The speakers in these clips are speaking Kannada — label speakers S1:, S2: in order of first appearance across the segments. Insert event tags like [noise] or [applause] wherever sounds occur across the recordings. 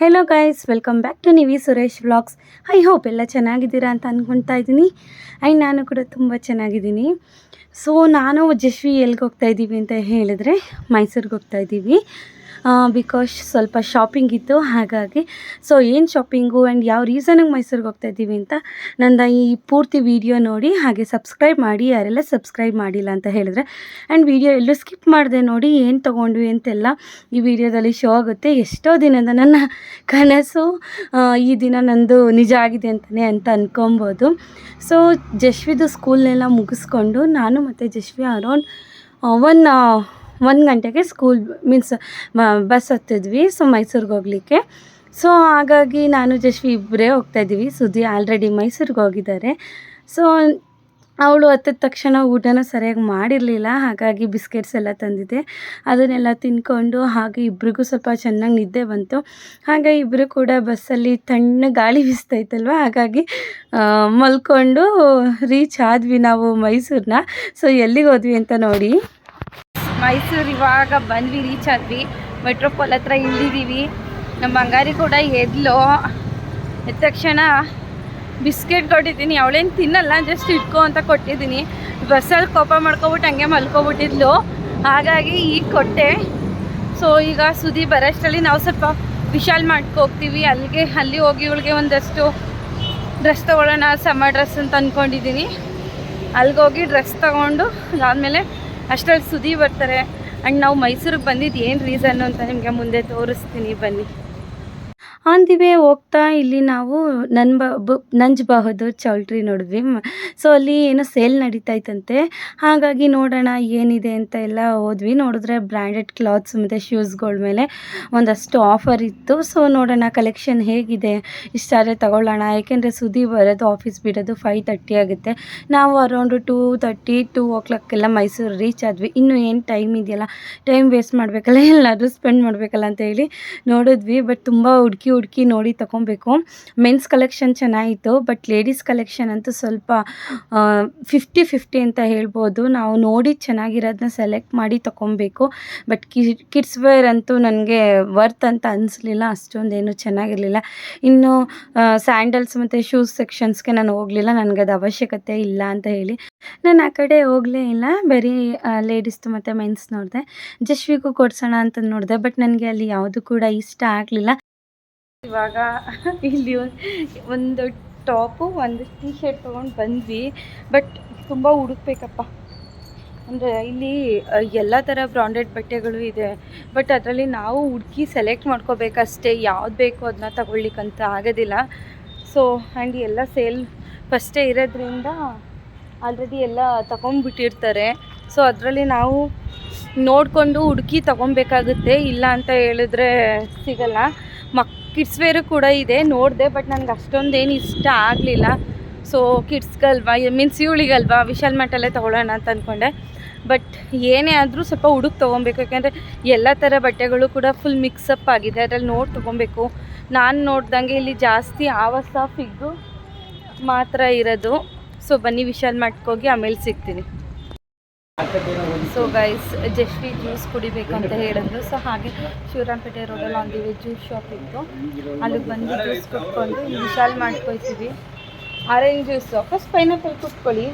S1: Hello guys welcome back to Nivi Suresh vlogs I hope ಎಲ್ಲ ಚೆನ್ನಾಗಿದ್ದೀರಾ ಅಂತ ಅಂದ್ಕೊಳ್ತಾ ಇದ್ದೀನಿ. ಆ್ಯಂಡ್ ನಾನು ಕೂಡ ತುಂಬ ಚೆನ್ನಾಗಿದ್ದೀನಿ. ಸೊ ನಾನು ಜಶ್ವಿ ಎಲ್ಲಿಗೆ ಹೋಗ್ತಾ ಇದ್ದೀವಿ ಅಂತ ಹೇಳಿದ್ರೆ ಮೈಸೂರಿಗೆ ಹೋಗ್ತಾ ಇದ್ದೀವಿ. ಬಿಕಾಸ್ ಸ್ವಲ್ಪ ಶಾಪಿಂಗ್ ಇತ್ತು, ಹಾಗಾಗಿ. ಸೊ ಏನು ಶಾಪಿಂಗು ಆ್ಯಂಡ್ ಯಾವ ರೀಸನಿಗೆ ಮೈಸೂರಿಗೆ ಹೋಗ್ತಾ ಇದ್ದೀವಿ ಅಂತ ನಂದು ಈ ಪೂರ್ತಿ ವಿಡಿಯೋ ನೋಡಿ, ಹಾಗೆ ಸಬ್ಸ್ಕ್ರೈಬ್ ಮಾಡಿ, ಯಾರೆಲ್ಲ ಸಬ್ಸ್ಕ್ರೈಬ್ ಮಾಡಿಲ್ಲ ಅಂತ ಹೇಳಿದ್ರೆ. ಆ್ಯಂಡ್ ವಿಡಿಯೋ ಎಲ್ಲೂ ಸ್ಕಿಪ್ ಮಾಡಿದೆ ನೋಡಿ, ಏನು ತೊಗೊಂಡ್ವಿ ಅಂತೆಲ್ಲ ಈ ವಿಡಿಯೋದಲ್ಲಿ ಶೋ ಆಗುತ್ತೆ. ಎಷ್ಟೋ ದಿನದ ನನ್ನ ಕನಸು ಈ ದಿನ ನಂದು ನಿಜ ಆಗಿದೆ ಅಂತಲೇ ಅಂತ ಅಂದ್ಕೊಬೋದು ಸೊ ಜಶ್ವಿದು ಸ್ಕೂಲ್ನೆಲ್ಲ ಮುಗಿಸ್ಕೊಂಡು, ನಾನು ಮತ್ತು ಜಶ್ವಿ ಅರೌಂಡ್ ಒನ್ ಒಂದು ಗಂಟೆಗೆ ಸ್ಕೂಲ್ ಮೀನ್ಸ್ ಬಸ್ ಹತ್ತಿದ್ವಿ ಸೊ ಮೈಸೂರಿಗೆ ಹೋಗಲಿಕ್ಕೆ. ಸೊ ಹಾಗಾಗಿ ನಾನು ಜಶ್ವಿ ಇಬ್ಬರೇ ಹೋಗ್ತಾ ಇದ್ದೀವಿ ಸುದ್ದಿ ಆಲ್ರೆಡಿ ಮೈಸೂರಿಗೆ ಹೋಗಿದ್ದಾರೆ. ಸೊ ಅವಳು ಹತ್ತಿದ ತಕ್ಷಣ ಊಟನ ಸರಿಯಾಗಿ ಮಾಡಿರಲಿಲ್ಲ, ಹಾಗಾಗಿ ಬಿಸ್ಕೆಟ್ಸ್ ಎಲ್ಲ ತಂದಿದ್ದೆ. ಅದನ್ನೆಲ್ಲ ತಿನ್ಕೊಂಡು ಹಾಗೆ ಇಬ್ರಿಗೂ ಸ್ವಲ್ಪ ಚೆನ್ನಾಗಿ ನಿದ್ದೆ ಬಂತು. ಹಾಗೆ ಇಬ್ಬರು ಕೂಡ ಬಸ್ಸಲ್ಲಿ ತಣ್ಣ ಗಾಳಿ ಬಿಸ್ತೈತಲ್ವ ಹಾಗಾಗಿ ಮಲ್ಕೊಂಡು ರೀಚ್ ಆದ್ವಿ ನಾವು ಮೈಸೂರನ್ನ ಸೊ ಎಲ್ಲಿಗೆ ಹೋದ್ವಿ ಅಂತ ನೋಡಿ. ಮೈಸೂರು ಇವಾಗ ಬಂದ್ವಿ ರೀಚ್ ಆದ್ವಿ. ಮೆಟ್ರೋಪಾಲ್ ಹತ್ರ ಇಳಿದೀವಿ ನಮ್ಮ ಬಂಗಾರಿ ಕೂಡ ಎದ್ಲು. ಎದ್ದ ತಕ್ಷಣ ಬಿಸ್ಕೆಟ್ ಕೊಟ್ಟಿದ್ದೀನಿ. ಅವಳೇನು ತಿನ್ನಲ್ಲ ಜಸ್ಟ್ ಇಟ್ಕೋ ಅಂತ ಕೊಟ್ಟಿದ್ದೀನಿ. ಬಸ್ಸಲ್ಲಿ ಕೋಪ ಮಾಡ್ಕೊಬಿಟ್ಟು ಹಂಗೆ ಮಲ್ಕೊಬಿಟ್ಟಿದ್ಲು. ಹಾಗಾಗಿ ಈಗ ಕೊಟ್ಟೆ. ಸೊ ಈಗ ಸುದಿ ಬರೋಷ್ಟರಲ್ಲಿ ನಾವು ಸ್ವಲ್ಪ ವಿಶಾಲ್ ಮಾಡ್ಕೊ ಹೋಗ್ತೀವಿ. ಅಲ್ಲಿಗೆ, ಅಲ್ಲಿ ಹೋಗಿ ಇವಳಿಗೆ ಒಂದಷ್ಟು ಡ್ರೆಸ್ ತೊಗೊಳ್ಳೋಣ ಸಮ್ಮರ್ ಡ್ರೆಸ್ ಅಂತ ಅಂದ್ಕೊಂಡಿದ್ದೀನಿ ಅಲ್ಲಿಗೆ ಹೋಗಿ ಡ್ರೆಸ್ ತೊಗೊಂಡು, ಅದಾದಮೇಲೆ ಅಷ್ಟರಲ್ಲಿ ಸುದಿ ಬರ್ತಾರೆ. ಆ್ಯಂಡ್ ನಾವು ಮೈಸೂರಿಗೆ ಬಂದಿದ್ದು ಏನು ರೀಸನ್ನು ಅಂತ ನಿಮಗೆ ಮುಂದೆ ತೋರಿಸ್ತೀನಿ ಬನ್ನಿ. ಆನ್ ದಿ ವೇ ಹೋಗ್ತಾ ಇಲ್ಲಿ ನಾವು ನನ್ ಬ ನಂಜ್ ಬಹದ್ದೂರ್ ಚೌಲ್ಟ್ರಿ ನೋಡಿದ್ವಿ. ಸೊ ಅಲ್ಲಿ ಏನೋ ಸೇಲ್ ನಡೀತಾ ಇತ್ತಂತೆ ಹಾಗಾಗಿ ನೋಡೋಣ ಏನಿದೆ ಅಂತ ಎಲ್ಲ ಹೋದ್ವಿ. ನೋಡಿದ್ರೆ ಬ್ರ್ಯಾಂಡೆಡ್ ಕ್ಲಾತ್ಸ್, ಮತ್ತು ಶೂಸ್ಗಳ ಮೇಲೆ ಒಂದಷ್ಟು ಆಫರ್ ಇತ್ತು. ಸೊ ನೋಡೋಣ ಕಲೆಕ್ಷನ್ ಹೇಗಿದೆ. ಇಷ್ಟಾದರೆ ತಗೊಳ್ಳೋಣ. ಯಾಕೆಂದರೆ ಸುದಿ ಬರೋದು ಆಫೀಸ್ ಬಿಡೋದು ಫೈವ್ ತರ್ಟಿ ಆಗುತ್ತೆ. ನಾವು around two thirty two o ಕ್ಲಾಕ್ಗೆಲ್ಲ Mysuru reach ಆದ್ವಿ. ಇನ್ನೂ ಏನು ಟೈಮ್ ಇದೆಯಲ್ಲ? ಟೈಮ್ ವೇಸ್ಟ್ ಮಾಡಬೇಕಲ್ಲ? ಎಲ್ಲಾದರೂ ಸ್ಪೆಂಡ್ ಮಾಡಬೇಕಲ್ಲ ಅಂತ ಹೇಳಿ ನೋಡಿದ್ವಿ. ಬಟ್ ತುಂಬ ಹುಡುಕಿ ಹುಡುಕಿ ನೋಡಿ ತಗೊಬೇಕು ಮೆನ್ಸ್ ಕಲೆಕ್ಷನ್ ಚೆನ್ನಾಗಿತ್ತು, ಬಟ್ ಲೇಡೀಸ್ ಕಲೆಕ್ಷನ್ ಅಂತೂ ಸ್ವಲ್ಪ ಫಿಫ್ಟಿ ಫಿಫ್ಟಿ ಅಂತ ಹೇಳ್ಬೋದು. ನಾವು ನೋಡಿ ಚೆನ್ನಾಗಿರೋದನ್ನ ಸೆಲೆಕ್ಟ್ ಮಾಡಿ ತಗೊಬೇಕು ಬಟ್ ಕಿಡ್ಸ್ ವೇರ್ ಅಂತೂ ನನಗೆ ವರ್ತ್ ಅಂತ ಅನಿಸ್ಲಿಲ್ಲ, ಅಷ್ಟೊಂದೇನು ಚೆನ್ನಾಗಿರಲಿಲ್ಲ. ಇನ್ನು ಸ್ಯಾಂಡಲ್ಸ್ ಮತ್ತು ಶೂಸ್ ಸೆಕ್ಷನ್ಸ್ಗೆ ನಾನು ಹೋಗಲಿಲ್ಲ ನನಗೆ ಅದು ಅವಶ್ಯಕತೆ ಇಲ್ಲ ಅಂತ ಹೇಳಿ. ನಾನು ಆ ಕಡೆ ಹೋಗಲೇ ಇಲ್ಲ, ಬರೀ ಲೇಡೀಸ್ದು ಮತ್ತು ಮೆನ್ಸ್ ನೋಡಿದೆ. ಜಶ್ವಿಗೂ ಕೊಡ್ಸೋಣ ಅಂತ ನೋಡಿದೆ, ಬಟ್ ನನಗೆ ಅಲ್ಲಿ ಯಾವುದು ಕೂಡ ಇಷ್ಟ ಆಗಲಿಲ್ಲ. ಇವಾಗ ಇಲ್ಲಿ ಒಂದ್- ಟಾಪು, ಒಂದು ಟೀ ಶರ್ಟ್ ತೊಗೊಂಡು ಬಂದ್ವಿ. ಬಟ್ ತುಂಬ ಹುಡುಕ್ಬೇಕಪ್ಪ ಅಂದರೆ ಇಲ್ಲಿ ಎಲ್ಲ ಥರ ಬ್ರಾಂಡೆಡ್ ಬಟ್ಟೆಗಳು ಇದೆ. ಬಟ್ ಅದರಲ್ಲಿ ನಾವು ಹುಡುಕಿ ಸೆಲೆಕ್ಟ್ ಮಾಡ್ಕೋಬೇಕಷ್ಟೇ. ಯಾವ್ದು ಬೇಕು ಅದನ್ನ ತಗೊಳ್ಲಿಕ್ಕಂತ ಆಗೋದಿಲ್ಲ. ಸೊ ಆ್ಯಂಡ್ ಎಲ್ಲ ಸೇಲ್ ಫಸ್ಟೇ ಇರೋದ್ರಿಂದ ಆಲ್ರೆಡಿ ಎಲ್ಲ ತಗೊಂಡ್ಬಿಟ್ಟಿರ್ತಾರೆ. ಸೊ ಅದರಲ್ಲಿ ನಾವು ನೋಡಿಕೊಂಡು ಹುಡುಕಿ ತಗೊಬೇಕಾಗುತ್ತೆ. ಇಲ್ಲ ಅಂತ ಹೇಳಿದ್ರೆ ಸಿಗಲ್ಲ. ಮಕ್ ಕಿಡ್ಸ್ ವೇರು ಕೂಡ ಇದೆ, ನೋಡಿದೆ ಬಟ್ ನನಗೆ ಅಷ್ಟೊಂದೇನು ಇಷ್ಟ ಆಗಲಿಲ್ಲ. ಸೊ ಕಿಡ್ಸ್ಗಲ್ವಾ ಮೀನ್ಸ್ ಇವಳಿಗಲ್ವಾ ವಿಶಾಲ್ ಮಾರ್ಟಲ್ಲೇ ತೊಗೊಳ್ಳೋಣ ಅಂತ ಅಂದ್ಕೊಂಡೆ ಬಟ್ ಏನೇ ಆದರೂ ಸ್ವಲ್ಪ ಹುಡುಕ್ ತೊಗೊಬೇಕು, ಯಾಕೆಂದರೆ ಎಲ್ಲ ಥರ ಬಟ್ಟೆಗಳು ಕೂಡ ಫುಲ್ ಮಿಕ್ಸಪ್ ಆಗಿದೆ. ಅದರಲ್ಲಿ ನೋಡಿ ತೊಗೊಬೇಕು. ನಾನು ನೋಡ್ದಂಗೆ ಇಲ್ಲಿ ಜಾಸ್ತಿ ಆವಾಸ ಫಿಗ್ಗು ಮಾತ್ರ ಇರೋದು. ಸೊ ಬನ್ನಿ, ವಿಶಾಲ್ ಹೋಗಿ ಆಮೇಲೆ ಸಿಗ್ತೀನಿ. ಸೊ ಗೈಸ್ ಜಶ್ವಿ ಜ್ಯೂಸ್ ಕುಡಿಬೇಕು ಅಂತ ಹೇಳಿದ್ರು. ಸೊ ಹಾಗೆ ಶಿವರಾಮಪೇಟೆ ರೋಡಲ್ಲಿ ಒಂದು ಜ್ಯೂಸ್ ಶಾಪ್ ಇತ್ತು. ಅಲ್ಲಿಗೆ ಬಂದು ಜ್ಯೂಸ್ ಕುಟ್ಕೊಂಡು ವಿಶಾಲ್ ಮಾಡ್ಕೊಳ್ತೀವಿ ಆರೆಂಜ್ ಜ್ಯೂಸ್ ಫಸ್ಟ್ ಪೈನಾಪಲ್ ಕುಟ್ಕೊಳ್ಳಿ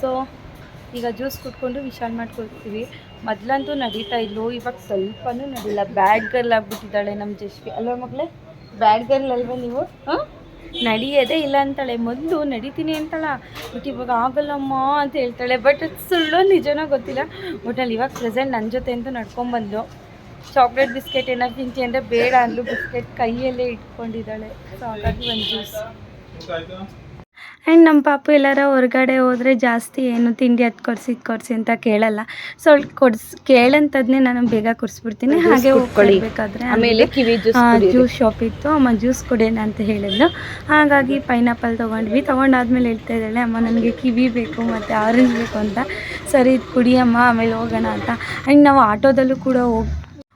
S1: ಸೊ ಈಗ ಜ್ಯೂಸ್ ಕುಟ್ಕೊಂಡು ವಿಶಾಲ್ ಮಾಡ್ಕೊಳ್ತೀವಿ ಮೊದ್ಲಂತೂ ನಡೀತಾ ಇಲ್ಲೋ ಇವಾಗ ಸ್ವಲ್ಪನೂ ನಡೀಲ್ಲ ಬ್ಯಾಡ್ ಗರ್ಲ್ ಆಗ್ಬಿಟ್ಟಿದ್ದಾಳೆ ನಮ್ಮ ಜಶ್ವಿ. ಅಲ್ವಾ ಮಗಳೇ? ಬ್ಯಾಡ್ ಗರ್ಲ್ ಅಲ್ವಾ ನೀವು? ಹಾಂ? ನಡಿಯೋದೇ ಇಲ್ಲ ಅಂತಾಳೆ. ಮೊದಲು ನಡಿತೀನಿ ಅಂತಾಳ. ಬಟ್ ಇವಾಗ ಆಗಲ್ಲಮ್ಮ ಅಂತ ಹೇಳ್ತಾಳೆ. ಬಟ್ ಸುಳ್ಳು ನಿಜನೋ ಗೊತ್ತಿಲ್ಲ. ಒಟ್ಟಲ್ಲಿ ಇವಾಗ ಪ್ರೆಸೆಂಟ್ ನನ್ನ ಜೊತೆ ಅಂತೂ ನಡ್ಕೊಂಬಂದ್ಲು. ಚಾಕ್ಲೇಟ್ ಬಿಸ್ಕೆಟ್ ಏನಾದ್ರು ತಿಂತಿ ಅಂದರೆ ಬೇಡ ಅಂದ್ಲು. ಬಿಸ್ಕೆಟ್ ಕೈಯಲ್ಲೇ ಇಟ್ಕೊಂಡಿದ್ದಾಳೆ. ಸೊ ಹಾಗಾಗಿ ಒಂದು ಜ್ಯೂಸ್ ಆ್ಯಂಡ್ ನಮ್ಮ ಪಾಪು ಎಲ್ಲಾರ ಹೊರ್ಗಡೆ ಹೋದರೆ ಜಾಸ್ತಿ ಏನು ತಿಂಡಿ ಅದು ಕೊಡಿಸಿ ಇದು ಕೊಡಿಸಿ ಅಂತ ಕೇಳಲ್ಲ. ಸೊ ಅವಳು ಕೊಡ್ಸ್ ಕೇಳಂತದ್ನೇ ನಾನು ಬೇಗ ಕೊಡಿಸ್ಬಿಡ್ತೀನಿ. ಹಾಗೆ ಹೋಗ್ಕೊಳ್ಬೇಕಾದ್ರೆ
S2: ಆಮೇಲೆ ಕಿವಿ ಜ್ಯೂಸ್
S1: ಜ್ಯೂಸ್ ಶಾಪ್ ಇತ್ತು. ಅಮ್ಮ ಜ್ಯೂಸ್ ಕುಡಿಯೋಣ ಅಂತ ಹೇಳಿದ್ಲು. ಹಾಗಾಗಿ ಪೈನಾಪಲ್ ತೊಗೊಂಡ್ವಿ. ತೊಗೊಂಡಾದ್ಮೇಲೆ ಹೇಳ್ತಾ ಇದ್ದಾಳೆ ಅಮ್ಮ ನನಗೆ ಕಿವಿ ಬೇಕು ಮತ್ತು ಆರೆಂಜ್ ಬೇಕು ಅಂತ. ಸರಿ ಇದು ಕುಡಿಯಮ್ಮ ಆಮೇಲೆ ಹೋಗೋಣ ಅಂತ. ಆ್ಯಂಡ್ ನಾವು ಆಟೋದಲ್ಲೂ ಕೂಡ ಹೋಗಿ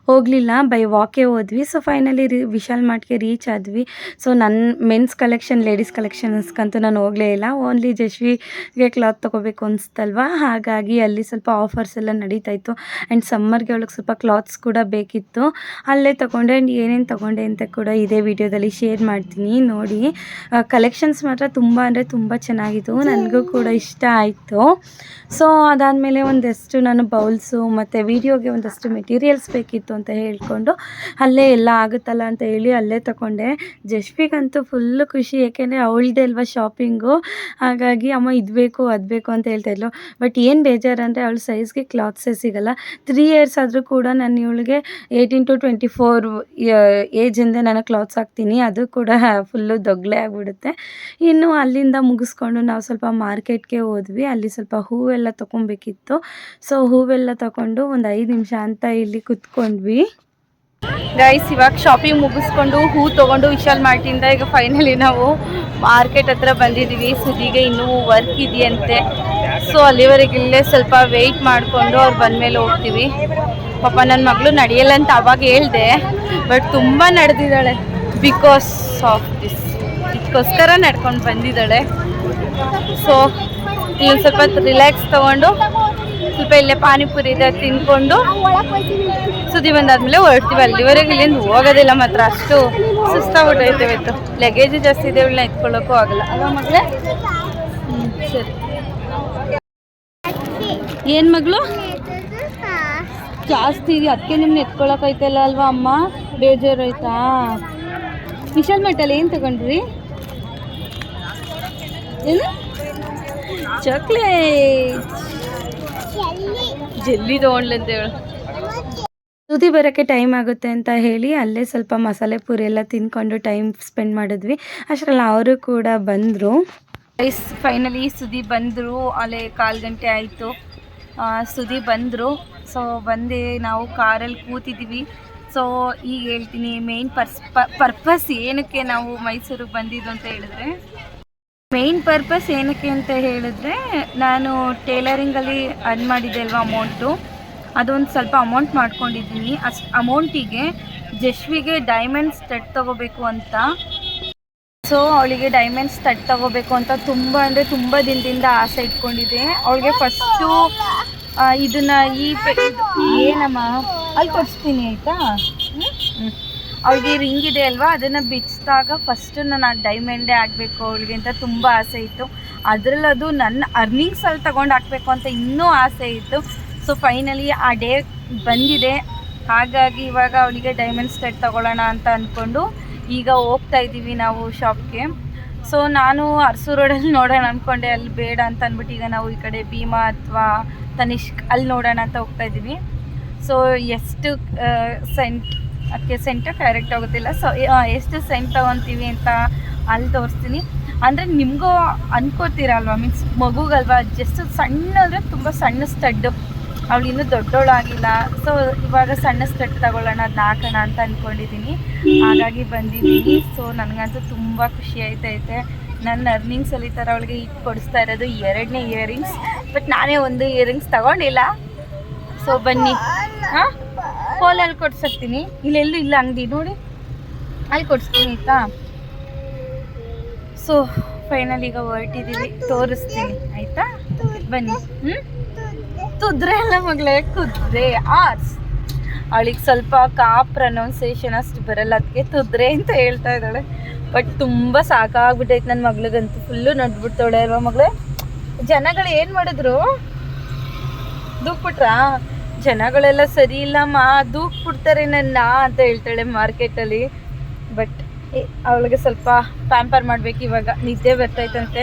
S3: ಹೋಗಲಿಲ್ಲ. ಬೈ ವಾಕೇ ಹೋದ್ವಿ. ಸೊ ಫೈನಲಿ ರೀ ವಿಶಾಲ್ ಮಾರ್ಟ್ಗೆ ರೀಚ್ ಆದ್ವಿ. ಸೊ ನನ್ನ ಮೆನ್ಸ್ ಕಲೆಕ್ಷನ್ ಲೇಡೀಸ್ ಕಲೆಕ್ಷನ್ಸ್ಗಂತೂ ನಾನು ಹೋಗಲೇ ಇಲ್ಲ. ಓನ್ಲಿ ಜಶ್ವಿಗೆ ಕ್ಲಾತ್ ತೊಗೋಬೇಕು ಅನಿಸ್ತಲ್ವ? ಹಾಗಾಗಿ ಅಲ್ಲಿ ಸ್ವಲ್ಪ ಆಫರ್ಸ್ ಎಲ್ಲ ನಡೀತಾ ಇತ್ತು ಆ್ಯಂಡ್ ಸಮ್ಮರ್ಗೆ ಅವಳಿಗೆ ಸ್ವಲ್ಪ ಕ್ಲಾತ್ಸ್ ಕೂಡ ಬೇಕಿತ್ತು. ಅಲ್ಲೇ ತೊಗೊಂಡೆ. ಆ್ಯಂಡ್ ಏನೇನು ತೊಗೊಂಡೆ ಅಂತ ಕೂಡ ಇದೇ ವಿಡಿಯೋದಲ್ಲಿ ಶೇರ್ ಮಾಡ್ತೀನಿ. ನೋಡಿ ಕಲೆಕ್ಷನ್ಸ್ ಮಾತ್ರ ತುಂಬ ಅಂದರೆ ತುಂಬ ಚೆನ್ನಾಗಿತ್ತು. ನನಗೂ ಕೂಡ ಇಷ್ಟ ಆಯಿತು. ಸೊ ಅದಾದಮೇಲೆ ಒಂದಷ್ಟು ನಾನು ಬೌಲ್ಸು ಮತ್ತು ವೀಡಿಯೋಗೆ ಒಂದಷ್ಟು ಮೆಟೀರಿಯಲ್ಸ್ ಬೇಕಿತ್ತು. ಅಂತ ಹೇಳ್ಕೊಂಡು ಅಲ್ಲೇ ಎಲ್ಲ ಆಗುತ್ತಲ್ಲ ಅಂತ ಹೇಳಿ ಅಲ್ಲೇ ತಗೊಂಡೆ ಜಶ್ವಿಗಂತೂ ಫುಲ್ಲು ಖುಷಿ, ಏಕೆಂದರೆ ಅವಳದೇ ಅಲ್ವಾ ಶಾಪಿಂಗು ಹಾಗಾಗಿ ಅಮ್ಮ ಇದು ಬೇಕು, ಅದು ಬೇಕು ಅಂತ ಹೇಳ್ತಾಯಿದ್ಲು ಬಟ್ ಏನು ಬೇಜಾರಂದರೆ ಅವಳ ಸೈಜ್ಗೆ ಕ್ಲಾತ್ಸೇ ಸಿಗಲ್ಲ. ತ್ರೀ ಇಯರ್ಸ್ ಆದರೂ ಕೂಡ ನಾನು ಇವಳಿಗೆ ಏಯ್ಟೀನ್ ಟು ಟ್ವೆಂಟಿ ಫೋರ್ ಏಜಿಂದ ನಾನು ಕ್ಲಾತ್ಸ್ ಹಾಕ್ತೀನಿ. ಅದು ಕೂಡ ಫುಲ್ಲು ದೊಗ್ಲೆ ಆಗಿಬಿಡುತ್ತೆ. ಇನ್ನು ಅಲ್ಲಿಂದ ಮುಗಿಸ್ಕೊಂಡು ನಾವು ಸ್ವಲ್ಪ ಮಾರ್ಕೆಟ್ಗೆ ಹೋದ್ವಿ. ಅಲ್ಲಿ ಸ್ವಲ್ಪ ಹೂವೆಲ್ಲ ತೊಗೊಬೇಕಿತ್ತು ಸೊ ಹೂವೆಲ್ಲ ತಗೊಂಡು ಒಂದು ಐದು ನಿಮಿಷ ಅಂತ ಇಲ್ಲಿ ಕುತ್ಕೊಂಡ್ವಿ. ಗೈಸ್ ಇವಾಗ ಶಾಪಿಂಗ್ ಮುಗಿಸ್ಕೊಂಡು ಹೂ ತಗೊಂಡು ವಿಶಾಲ್ ಮಾರ್ಟಿಂದ ಈಗ ಫೈನಲಿ ನಾವು ಮಾರ್ಕೆಟ್ ಹತ್ರ ಬಂದಿದ್ದೀವಿ. ಸುದಿಗೆ ಇನ್ನೂ ವರ್ಕ್ ಇದೆಯಂತೆ. ಸೊ ಅಲ್ಲಿವರೆಗೆ ಇಲ್ಲೇ ಸ್ವಲ್ಪ ವೆಯ್ಟ್ ಮಾಡಿಕೊಂಡು ಅವ್ರು ಬಂದಮೇಲೆ ಹೋಗ್ತೀವಿ. ಪಾಪ ನನ್ನ ಮಗಳು ನಡೆಯಲ್ಲ ಅಂತ ಅವಾಗ ಹೇಳ್ದೆ ಬಟ್ ತುಂಬ ನಡೆದಿದ್ದಾಳೆ. ಬಿಕಾಸ್ ಆಫ್ ದಿಸ್ ಇದಕ್ಕೋಸ್ಕರ ನಡ್ಕೊಂಡು ಬಂದಿದ್ದಾಳೆ. ಸೊ ಇಲ್ಲಿ ಸ್ವಲ್ಪ ರಿಲ್ಯಾಕ್ಸ್ ತೊಗೊಂಡು ಸ್ವಲ್ಪ ಇಲ್ಲೇ ಪಾನಿಪುರಿ ಇದೆ ತಿನ್ಕೊಂಡು ಸುದ್ದಿ ಬಂದಾದ್ಮೇಲೆ ಹೊರಡ್ತೀವಿ. ಅಲ್ಲಿವರೆಗೆ ಇಲ್ಲಿಂದ ಹೋಗೋದಿಲ್ಲ ಮಾತ್ರ. ಅಷ್ಟು ಸುಸ್ತಾಗ್ಬಿಟ್ಟೈತೆ ಇವತ್ತು. ಲಗೇಜ್ ಜಾಸ್ತಿ ಇದೆ, ಇವಳನ್ನ ಎತ್ಕೊಳ್ಳೋಕ್ಕೂ ಆಗಲ್ಲ. ಅಲ್ಲ ಮಗಳೇ? ಹ್ಞೂ ಸರಿ. ಏನು ಮಗಳು? ಜಾಸ್ತಿ ಇದೆ. ಅದಕ್ಕೆ ನಿಮ್ನ ಎತ್ಕೊಳ್ಳೋಕೈತಲ್ಲ ಅಲ್ವಾ ಅಮ್ಮ? ಬೇಜಾರಾಯ್ತಾ ವಿಶಾಲ್ ಮಟ್ಟಲ್ಲಿ ಏನು ತಗೊಂಡ್ರಿ? ಏನು? ಚಾಕ್ಲೇಟ್ ಜೆಲ್ಲಿ ಅಂತ ಹೇಳು. ಸುದಿ ಬರೋಕ್ಕೆ ಟೈಮ್ ಆಗುತ್ತೆ ಅಂತ ಹೇಳಿ ಅಲ್ಲೇ ಸ್ವಲ್ಪ ಮಸಾಲೆ ಪೂರಿ ಎಲ್ಲ ತಿನ್ಕೊಂಡು ಟೈಮ್ ಸ್ಪೆಂಡ್ ಮಾಡಿದ್ವಿ. ಅಷ್ಟರಲ್ಲಿ ಅವರು ಕೂಡ ಬಂದರು. ಐಸ್ ಫೈನಲಿ ಸುದಿ ಬಂದರು. ಅಲ್ಲೇ ಕಾಲು ಗಂಟೆ ಆಯಿತು. ಸುದಿ ಬಂದರು. ಸೊ ಬಂದು ನಾವು ಕಾರಲ್ಲಿ ಕೂತಿದ್ದೀವಿ ಸೊ ಈಗ ಹೇಳ್ತೀನಿ ಮೇನ್ ಪರ್ಸ್ ಪರ್ಪಸ್ ಏನಕ್ಕೆ ನಾವು ಮೈಸೂರಿಗೆ ಬಂದಿದ್ದು ಅಂತ ಹೇಳಿದ್ರೆ ಮೇನ್ ಪರ್ಪಸ್ ಏನಕ್ಕೆ ಅಂತ ಹೇಳಿದ್ರೆ ನಾನು ಟೇಲರಿಂಗಲ್ಲಿ ಅರ್ನ್ ಮಾಡಿದ್ದೆ ಅಲ್ವಾ ಅಮೌಂಟು ಅದೊಂದು ಸ್ವಲ್ಪ ಅಮೌಂಟ್ ಮಾಡ್ಕೊಂಡಿದ್ದೀನಿ. ಅಷ್ಟು ಅಮೌಂಟಿಗೆ ಜಶ್ವಿಗೆ ಡೈಮಂಡ್ ತಟ್ ತಗೋಬೇಕು ಅಂತ. ಸೊ ಅವಳಿಗೆ ಡೈಮಂಡ್ ತಟ್ ತಗೋಬೇಕು ಅಂತ ತುಂಬ ಅಂದರೆ ತುಂಬ ದಿನದಿಂದ ಆಸೆ ಇಟ್ಕೊಂಡಿದೆ. ಅವಳಿಗೆ ಫಸ್ಟು ಇದನ್ನ ಈ ಏನಮ್ಮ? ಅಲ್ಲಿ ಕೊಡಿಸ್ತೀನಿ ಆಯಿತಾ? ಅವಳಿಗೆ ರಿಂಗ್ ಇದೆ ಅಲ್ವಾ? ಅದನ್ನು ಬಿಚ್ಚಿದಾಗ ಫಸ್ಟ್ ನಾನು ಡೈಮಂಡೇ ಆಗಬೇಕು ಅವಳಿಗೆ ಅಂತ ತುಂಬ ಆಸೆ ಇತ್ತು. ಅದರಲ್ಲಿ ಅದು ನನ್ನ ಅರ್ನಿಂಗ್ಸಲ್ಲಿ ತಗೊಂಡು ಹಾಕಬೇಕು ಅಂತ ಇನ್ನೂ ಆಸೆ ಇತ್ತು. ಸೊ ಫೈನಲಿ ಆ ಡೇ ಬಂದಿದೆ. ಹಾಗಾಗಿ ಇವಾಗ ಅವಳಿಗೆ ಡೈಮಂಡ್ ಸ್ಟೆಟ್ ತೊಗೊಳ್ಳೋಣ ಅಂತ ಅಂದ್ಕೊಂಡು ಈಗ ಹೋಗ್ತಾ ಇದ್ದೀವಿ ನಾವು ಶಾಪ್ಗೆ ಸೊ ನಾನು ಅರಸು ರೋಡಲ್ಲಿ ನೋಡೋಣ ಅಂದ್ಕೊಂಡೆ ಅಲ್ಲಿ ಬೇಡ ಅಂತ ಅಂದ್ಬಿಟ್ಟು ಈಗ ನಾವು ಈ ಕಡೆ ಭೀಮಾ ಅಥವಾ ತನಿಷ್ಕ್ ಅಲ್ಲಿ ನೋಡೋಣ ಅಂತ ಹೋಗ್ತಾ ಇದ್ದೀವಿ. ಸೊ ಎಷ್ಟು ಸೆಂಟ್ ಅದಕ್ಕೆ ಸೆಂಟ್ ಕರೆಕ್ಟ್ ಆಗುತ್ತಿಲ್ಲ. ಸೊ ಎಷ್ಟು ಸೆಂಟ್ ತೊಗೊತೀವಿ ಅಂತ ಅಲ್ಲಿ ತೋರಿಸ್ತೀನಿ. ಅಂದರೆ ನಿಮಗೂ ಅನ್ಕೋತೀರಲ್ವಾ ಮೀನ್ಸ್ ಮಗುಗಲ್ವಾ ಜಸ್ಟ್ ಸಣ್ಣ ಅಂದರೆ ತುಂಬ ಸಣ್ಣ ಸ್ಟಡ್ಡು ಅವಳು ಇನ್ನೂ ದೊಡ್ಡವಳಾಗಿಲ್ಲ ಸೊ ಇವಾಗ ಸಣ್ಣ ಸ್ಟಡ್ ತಗೊಳ್ಳೋಣ ಅದನ್ನ ಹಾಕೋಣ ಅಂತ ಅಂದ್ಕೊಂಡಿದ್ದೀನಿ ಹಾಗಾಗಿ ಬಂದಿದ್ದೀನಿ ಸೊ ನನಗಂತೂ ತುಂಬ ಖುಷಿ ಆಯ್ತೈತೆ. ನನ್ನ ಅರ್ನಿಂಗ್ಸ್ ಅಲ್ಲಿ ಥರ ಅವಳಿಗೆ ಇಟ್ಟು ಕೊಡಿಸ್ತಾ ಇರೋದು ಎರಡನೇ ಇಯರಿಂಗ್ಸ್ ಬಟ್ ನಾನೇ ಒಂದು ಇಯರಿಂಗ್ಸ್ ತಗೊಂಡಿಲ್ಲ. ಸೊ ಬನ್ನಿ. ಹಾಂ? ಹೋಲಲ್ಲಿ ಕೊಡ್ಸಕ್ತೀನಿ ಇಲ್ಲೆಲ್ಲೂ ಇಲ್ಲ ಅಂಗಡಿ, ನೋಡಿ. ಅಲ್ಲಿ ಕೊಡಿಸ್ತೀನಿ, ಆಯ್ತಾ? ಸೊ ಫೈನಲ್ ಈಗ ಹೊರಟಿದ್ದೀವಿ ತೋರಿಸ್ತೀನಿ, ಆಯ್ತಾ? ಬನ್ನಿ. ಹ್ಞೂ ತುದ್ರೆ ಅಲ್ಲ ಮಗಳೇ, ಕುದ್ರೆ. ಆರ್ಸ್ ಅವಳಿಗೆ ಸ್ವಲ್ಪ ಕಾ ಪ್ರೊನೌನ್ಸಿಯೇಷನ್ ಅಷ್ಟು ಬರಲ್ಲ. ಅದಕ್ಕೆ ತುದ್ರೆ ಅಂತ ಹೇಳ್ತಾ ಇದ್ದಾಳೆ. ಬಟ್ ತುಂಬ ಸಾಕಾಗ್ಬಿಟ್ಟೈತೆ ನನ್ನ ಮಗಳಿಗಂತೂ. ಫುಲ್ಲು ನಡ್ಬಿಡ್ತಾಳೆ ಅಲ್ವಾ ಮಗಳೇ? ಜನಗಳು ಏನು ಮಾಡಿದ್ರು? ದೂಕ್ಬಿಟ್ರಾ ಜನಗಳೆಲ್ಲ ಸರಿ ಇಲ್ಲಮ್ಮ ದೂಕ್ಬಿಡ್ತಾರೆ ನನ್ನ ಅಂತ ಹೇಳ್ತಾಳೆ ಮಾರ್ಕೆಟಲ್ಲಿ ಬಟ್ ಅವಳಿಗೆ ಸ್ವಲ್ಪ ಪ್ಯಾಂಪರ್ ಮಾಡ್ಬೇಕು ಇವಾಗ. ನಿದ್ದೆ ಬರ್ತೈತಂತೆ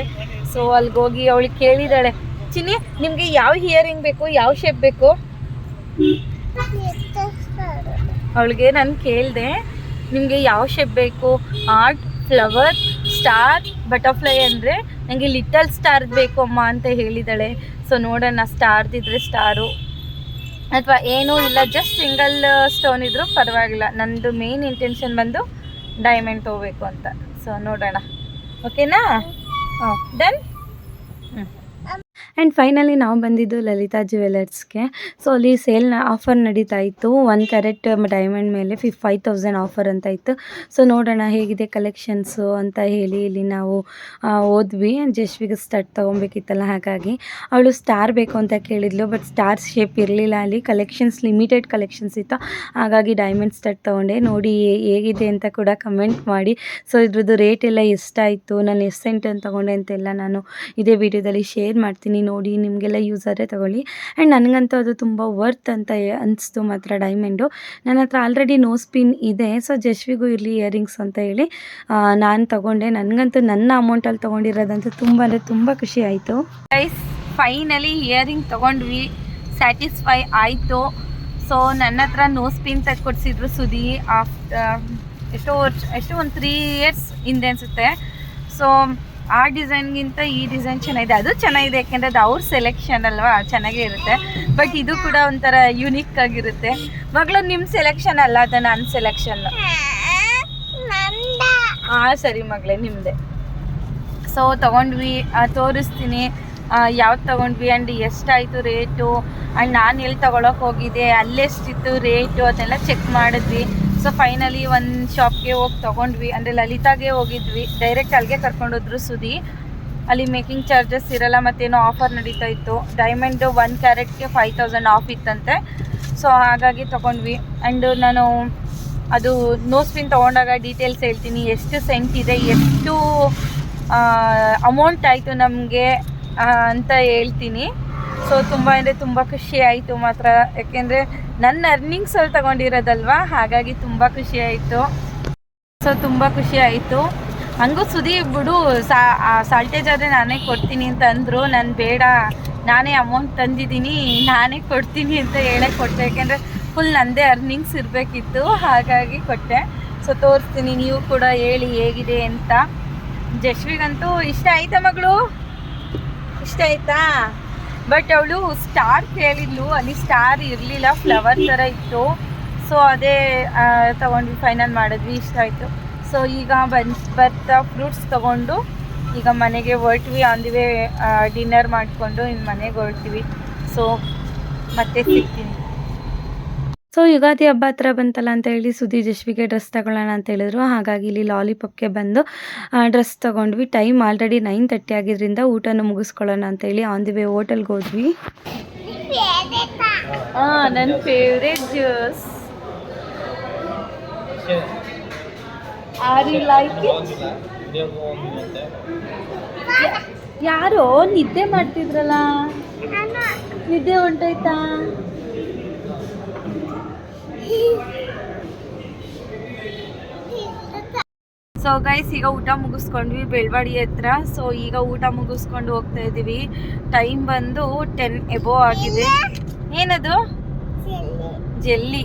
S3: ಸೊ ಅಲ್ಲಿಗೆ ಹೋಗಿ ಅವಳಿಗೆ ಕೇಳಿದಾಳೆ ಚಿನ್ನಿ, ನಿಮಗೆ ಯಾವ ಹಿಯರಿಂಗ್ ಬೇಕು? ಯಾವ ಶೇಪ್ ಬೇಕು? ಅವಳಿಗೆ ನಾನು ಕೇಳಿದೆ, ನಿಮಗೆ ಯಾವ ಶೇಪ್ ಬೇಕು? ಆರ್ಟ್ ಫ್ಲವರ್ ಸ್ಟಾರ್ ಬಟರ್ಫ್ಲೈ ಅಂದರೆ ನನಗೆ ಲಿಟಲ್ ಸ್ಟಾರ್ ಬೇಕು ಅಮ್ಮ, ಅಂತ ಹೇಳಿದಾಳೆ ಸೊ ನೋಡೋಣ ಸ್ಟಾರ್ದಿದ್ರೆ ಸ್ಟಾರು ಅಥವಾ ಏನೂ ಇಲ್ಲ ಜಸ್ಟ್ ಸಿಂಗಲ್ ಸ್ಟೋನ್ ಇದ್ರೂ ಪರವಾಗಿಲ್ಲ. ನಂದು ಮೇನ್ ಇಂಟೆನ್ಷನ್ ಬಂದು ಡೈಮಂಡ್ ತೊಗೋಬೇಕು ಅಂತ. ಸೊ ನೋಡೋಣ. ಓಕೆನಾ ಹಾಂ ಡನ್ ಆ್ಯಂಡ್ ಫೈನಲಿ ನಾವು ಬಂದಿದ್ದು ಲಲಿತಾ ಜ್ಯುವೆಲರ್ಸ್ಗೆ. ಸೊ ಅಲ್ಲಿ ಸೇಲ್ನ ಆಫರ್ ನಡೀತಾ ಇತ್ತು. ಒನ್ ಕ್ಯಾರೆಟ್ ಡೈಮಂಡ್ ಮೇಲೆ ಫಿ ಫೈವ್ ತೌಸಂಡ್ ಆಫರ್ ಅಂತ ಇತ್ತು. ಸೊ ನೋಡೋಣ ಹೇಗಿದೆ ಕಲೆಕ್ಷನ್ಸು ಅಂತ ಹೇಳಿ ಇಲ್ಲಿ ನಾವು ಓದ್ವಿ. ಜಶ್ವಿಗೆ ಸ್ಟಡ್ ತೊಗೊಬೇಕಿತ್ತಲ್ಲ ಹಾಗಾಗಿ. ಅವಳು ಸ್ಟಾರ್ ಬೇಕು ಅಂತ ಕೇಳಿದ್ಲು ಬಟ್ ಸ್ಟಾರ್ ಶೇಪ್ ಇರಲಿಲ್ಲ ಅಲ್ಲಿ. ಕಲೆಕ್ಷನ್ಸ್ ಲಿಮಿಟೆಡ್ ಕಲೆಕ್ಷನ್ಸ್ ಇತ್ತು. ಹಾಗಾಗಿ ಡೈಮಂಡ್ ಸ್ಟಾರ್ಟ್ ತೊಗೊಂಡೆ. ನೋಡಿ ಹೇಗಿದೆ ಅಂತ ಕೂಡ ಕಮೆಂಟ್ ಮಾಡಿ. ಸೊ ಇದ್ರದ್ದು ರೇಟ್ ಎಲ್ಲ ಎಷ್ಟಾಯಿತು? ನಾನು ಎಷ್ಟು ಸೆಂಟನ್ನು ತೊಗೊಂಡೆ ಅಂತೆಲ್ಲ ನಾನು ಇದೇ ವಿಡಿಯೋದಲ್ಲಿ ಶೇರ್ ಮಾಡ್ತೀನಿ. ನೋಡಿ ನಿಮಗೆಲ್ಲ ಯೂಸ್ ಆದರೆ ತೊಗೊಳ್ಳಿ. ಆ್ಯಂಡ್ ನನಗಂತೂ ಅದು ತುಂಬ ವರ್ತ್ ಅಂತ ಅನಿಸ್ತು ಮಾತ್ರ ಡೈಮಂಡು ನನ್ನ ಹತ್ರ ಆಲ್ರೆಡಿ ನೋ ಸ್ಪಿನ್ ಇದೆ ಸೊ ಜಶ್ವಿಗೂ ಇರಲಿ ಇಯರಿಂಗ್ಸ್ ಅಂತ ಹೇಳಿ ನಾನು ತೊಗೊಂಡೆ. ನನಗಂತೂ ನನ್ನ ಅಮೌಂಟಲ್ಲಿ ತೊಗೊಂಡಿರೋದಂತೂ ತುಂಬ ಅಂದರೆ ತುಂಬ ಖುಷಿ ಆಯಿತು. ಪ್ರೈಸ್ ಫೈನಲಿ ಇಯರಿಂಗ್ ತೊಗೊಂಡ್ವಿ. ಸ್ಯಾಟಿಸ್ಫೈ ಆಯಿತು. ಸೊ ನನ್ನ ಹತ್ರ ನೋ ಸ್ಪಿನ್ ತೆಗೆಕೊಡ್ಸಿದ್ರು ಸುದಿ ಆಫ್ಟರ್ ಎಷ್ಟೋ ವರ್ಷ, ಎಷ್ಟೋ ಒಂದು ತ್ರೀ ಇಯರ್ಸ್ ಹಿಂದೆ ಅನಿಸುತ್ತೆ. ಸೊ ಆ ಡಿಸೈನ್ಗಿಂತ ಈ ಡಿಸೈನ್ ಚೆನ್ನಾಗಿದೆ. ಅದು ಚೆನ್ನಾಗಿದೆ, ಯಾಕೆಂದರೆ ಅದು ಅವ್ರ ಸೆಲೆಕ್ಷನ್ ಅಲ್ವಾ, ಚೆನ್ನಾಗೇ ಇರುತ್ತೆ. ಬಟ್ ಇದು ಕೂಡ ಒಂಥರ ಯುನಿಕ್ ಆಗಿರುತ್ತೆ. ಮಗಳು ನಿಮ್ಮ ಸೆಲೆಕ್ಷನ್ ಅಲ್ಲ, ಅದು ನನ್ನ ಸೆಲೆಕ್ಷನ್ ಹಾಂ ಸರಿ ಮಗಳೇ ನಿಮ್ಮದೇ ಸೊ ತಗೊಂಡ್ವಿ ತೋರಿಸ್ತೀನಿ. ಯಾವ್ದು ತಗೊಂಡ್ವಿ ಆ್ಯಂಡ್ ಎಷ್ಟಾಯಿತು ರೇಟು ಆ್ಯಂಡ್ ನಾನು ಎಲ್ಲಿ ತೊಗೊಳಕ್ಕೆ ಹೋಗಿದ್ದೆ, ಅಲ್ಲೆಷ್ಟಿತ್ತು ರೇಟು ಅದನ್ನೆಲ್ಲ ಚೆಕ್ ಮಾಡಿದ್ವಿ. ಸೊ ಫೈನಲಿ ಒಂದು ಶಾಪ್ಗೆ ಹೋಗಿ ತೊಗೊಂಡ್ವಿ. ಅಂದರೆ ಲಲಿತಾಗೆ ಹೋಗಿದ್ವಿ. ಡೈರೆಕ್ಟ್ ಅಲ್ಲಿಗೆ ಕರ್ಕೊಂಡೋದ್ರು ಸುದಿ ಅಲ್ಲಿ ಮೇಕಿಂಗ್ ಚಾರ್ಜಸ್ ಇರಲ್ಲ, ಮತ್ತೇನೋ ಆಫರ್ ನಡೀತಾ ಇತ್ತು. ಡೈಮಂಡು ಒನ್ ಕ್ಯಾರೆಟ್ಗೆ ಫೈವ್ ತೌಸಂಡ್ ಆಫ್ ಇತ್ತಂತೆ. ಸೊ ಹಾಗಾಗಿ ತೊಗೊಂಡ್ವಿ. ಆ್ಯಂಡ್ ನಾನು ಅದು ನೋ ಸ್ಪಿನ್ ತೊಗೊಂಡಾಗ ಡೀಟೇಲ್ಸ್ ಹೇಳ್ತೀನಿ. ಎಷ್ಟು ಸೆಂಟ್ ಇದೆ, ಎಷ್ಟು ಅಮೌಂಟ್ ಆಯಿತು ನಮಗೆ ಅಂತ ಹೇಳ್ತೀನಿ. ಸೊ ತುಂಬ ಅಂದರೆ ತುಂಬ ಖುಷಿ ಆಯಿತು ಮಾತ್ರ. ಯಾಕೆಂದರೆ ನನ್ನ ಅರ್ನಿಂಗ್ಸಲ್ಲಿ ತಗೊಂಡಿರೋದಲ್ವಾ? ಹಾಗಾಗಿ ತುಂಬ ಖುಷಿ ಆಯಿತು. ಸೊ ತುಂಬ ಖುಷಿ ಆಯಿತು. ಹಂಗೂ ಸುದಿ ಬಿಡು, ಸಾ ಸಾಲ್ಟೇಜ್ ಆದರೆ ನಾನೇ ಕೊಡ್ತೀನಿ ಅಂತ ಅಂದರು. ನಾನು ಬೇಡ, ನಾನೇ ಅಮೌಂಟ್ ತಂದಿದ್ದೀನಿ, ನಾನೇ ಕೊಡ್ತೀನಿ ಅಂತ ಹೇಳಕ್ಕೆ ಕೊಟ್ಟೆ. ಯಾಕೆಂದರೆ ಫುಲ್ ನಂದೇ ಅರ್ನಿಂಗ್ಸ್ ಇರಬೇಕಿತ್ತು, ಹಾಗಾಗಿ ಕೊಟ್ಟೆ. ಸೊ ತೋರಿಸ್ತೀನಿ, ನೀವು ಕೂಡ ಹೇಳಿ ಹೇಗಿದೆ ಅಂತ. ಜಶ್ವಿಗಂತೂ ಇಷ್ಟ ಆಯ್ತಾ ಮಗಳು? ಇಷ್ಟ ಆಯ್ತಾ? ಬಟ್ ಅವಳು ಸ್ಟಾರ್ ಕೇಳಿದ್ಲು ಅಲ್ಲಿ ಸ್ಟಾರ್ ಇರಲಿಲ್ಲ ಫ್ಲವರ್ ಥರ ಇತ್ತು. ಸೊ ಅದೇ ತಗೊಂಡ್ವಿ ಫೈನಲ್ ಮಾಡಿದ್ವಿ ಇಷ್ಟ ಆಯಿತು. ಸೊ ಈಗ ಬನ್ ಬರ್ತಾ ಫ್ರೂಟ್ಸ್ ತಗೊಂಡು ಈಗ ಮನೆಗೆ ಹೊರಟ್ವಿ. ಆನ್ ದಿ ವೇ ಡಿನ್ನರ್ ಮಾಡಿಕೊಂಡು ಇನ್ನು ಮನೆಗೆ ಹೊರಡ್ತೀವಿ ಸೊ ಮತ್ತೆ ಸಿಗ್ತೀನಿ. ಸೊ ಯುಗಾದಿ ಹಬ್ಬ ಹತ್ರ ಬಂತಲ್ಲ ಅಂತ ಹೇಳಿ ಸುದ್ದಿ ಜಶ್ವಿಗೆ ಡ್ರೆಸ್ ತಗೊಳ್ಳೋಣ ಅಂತ ಹೇಳಿದ್ರು. ಹಾಗಾಗಿ ಇಲ್ಲಿ ಲಾಲಿಪಾಪ್ಗೆ ಬಂದು ಡ್ರೆಸ್ ತಗೊಂಡ್ವಿ. ಟೈಮ್ ಆಲ್ರೆಡಿ ನೈನ್ ತರ್ಟಿ ಆಗಿದ್ರಿಂದ ಊಟನ ಮುಗಿಸ್ಕೊಳ್ಳೋಣ ಅಂತ ಹೇಳಿ ಆನ್ ದಿ ವೇ ಹೋಟೆಲ್ಗೆ ಹೋದ್ವಿ. ನನ್ನ ಫೇವ್ರೇಟ್ ಜ್ಯೂಸ್ ಯಾರೋ ನಿದ್ದೆ ಮಾಡ್ತಿದ್ರಲ್ಲ? ನಿದ್ದೆ ಹೊಂಟೋಯ್ತಾ? ಸೊ ಗೈಸ್ ಈಗ ಊಟ ಮುಗಿಸ್ಕೊಂಡ್ವಿ ಬೆಳವಾಡಿ ಹತ್ರ. ಸೊ ಈಗ ಊಟ ಮುಗಿಸ್ಕೊಂಡು ಹೋಗ್ತಾ ಇದ್ದೀವಿ ಟೈಮ್ ಬಂದು ಟೆನ್ ಎಬೋ ಆಗಿದೆ. ಏನದು? ಜೆಲ್ಲಿ.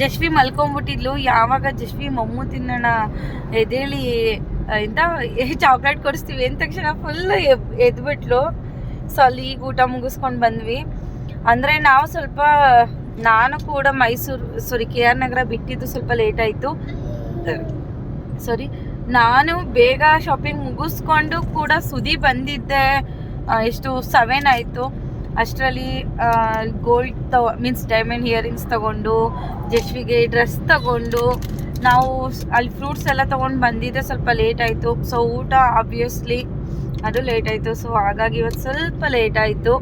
S3: ಜಶ್ವಿ ಮಲ್ಕೊಂಡ್ಬಿಟ್ಟಿದ್ಲು ಯಾವಾಗ ಜಶ್ವಿ ಮಮ್ಮು ತಿನ್ನೋಣ ಎದೇಳಿ ಇಂತ ಚಾಕ್ಲೇಟ್ ಕೊಡಿಸ್ತೀವಿ ಅಂದ ತಕ್ಷಣ ಫುಲ್ ಎದ್ಬಿಟ್ಲು. ಸೊ ಅಲ್ಲಿ ಈಗ ಊಟ ಮುಗಿಸ್ಕೊಂಡು ಬಂದ್ವಿ. ಅಂದರೆ ನಾವು ಸ್ವಲ್ಪ, ನಾನು ಕೂಡ Mysuru, sorry, K R Nagar ಬಿಟ್ಟಿದ್ದು ಸ್ವಲ್ಪ ಲೇಟ್ ಆಯಿತು. ಸಾರಿ ನಾನು ಬೇಗ ಶಾಪಿಂಗ್ ಮುಗಿಸ್ಕೊಂಡು ಕೂಡ ಸುದಿ ಬಂದಿದ್ದೆ. ಎಷ್ಟು ಸೆವೆನ್ ಆಯಿತು. ಅಷ್ಟರಲ್ಲಿ ಗೋಲ್ಡ್ ತ ಮೀನ್ಸ್ ಡೈಮಂಡ್ ಇಯರಿಂಗ್ಸ್ ತಗೊಂಡು ಜಶ್ವಿಗೆ ಡ್ರೆಸ್ ತಗೊಂಡು, ನಾವು ಅಲ್ಲಿ ಫ್ರೂಟ್ಸ್ ಎಲ್ಲ ತೊಗೊಂಡು ಬಂದಿದ್ದೆ. ಸ್ವಲ್ಪ ಲೇಟ್ ಆಯಿತು. ಸೊ ಊಟ ಆಬ್ವಿಯಸ್ಲಿ ಅದು ಲೇಟ್ ಆಯಿತು. ಸೊ ಹಾಗಾಗಿ ಇವತ್ತು ಸ್ವಲ್ಪ ಲೇಟ್ ಆಯಿತು.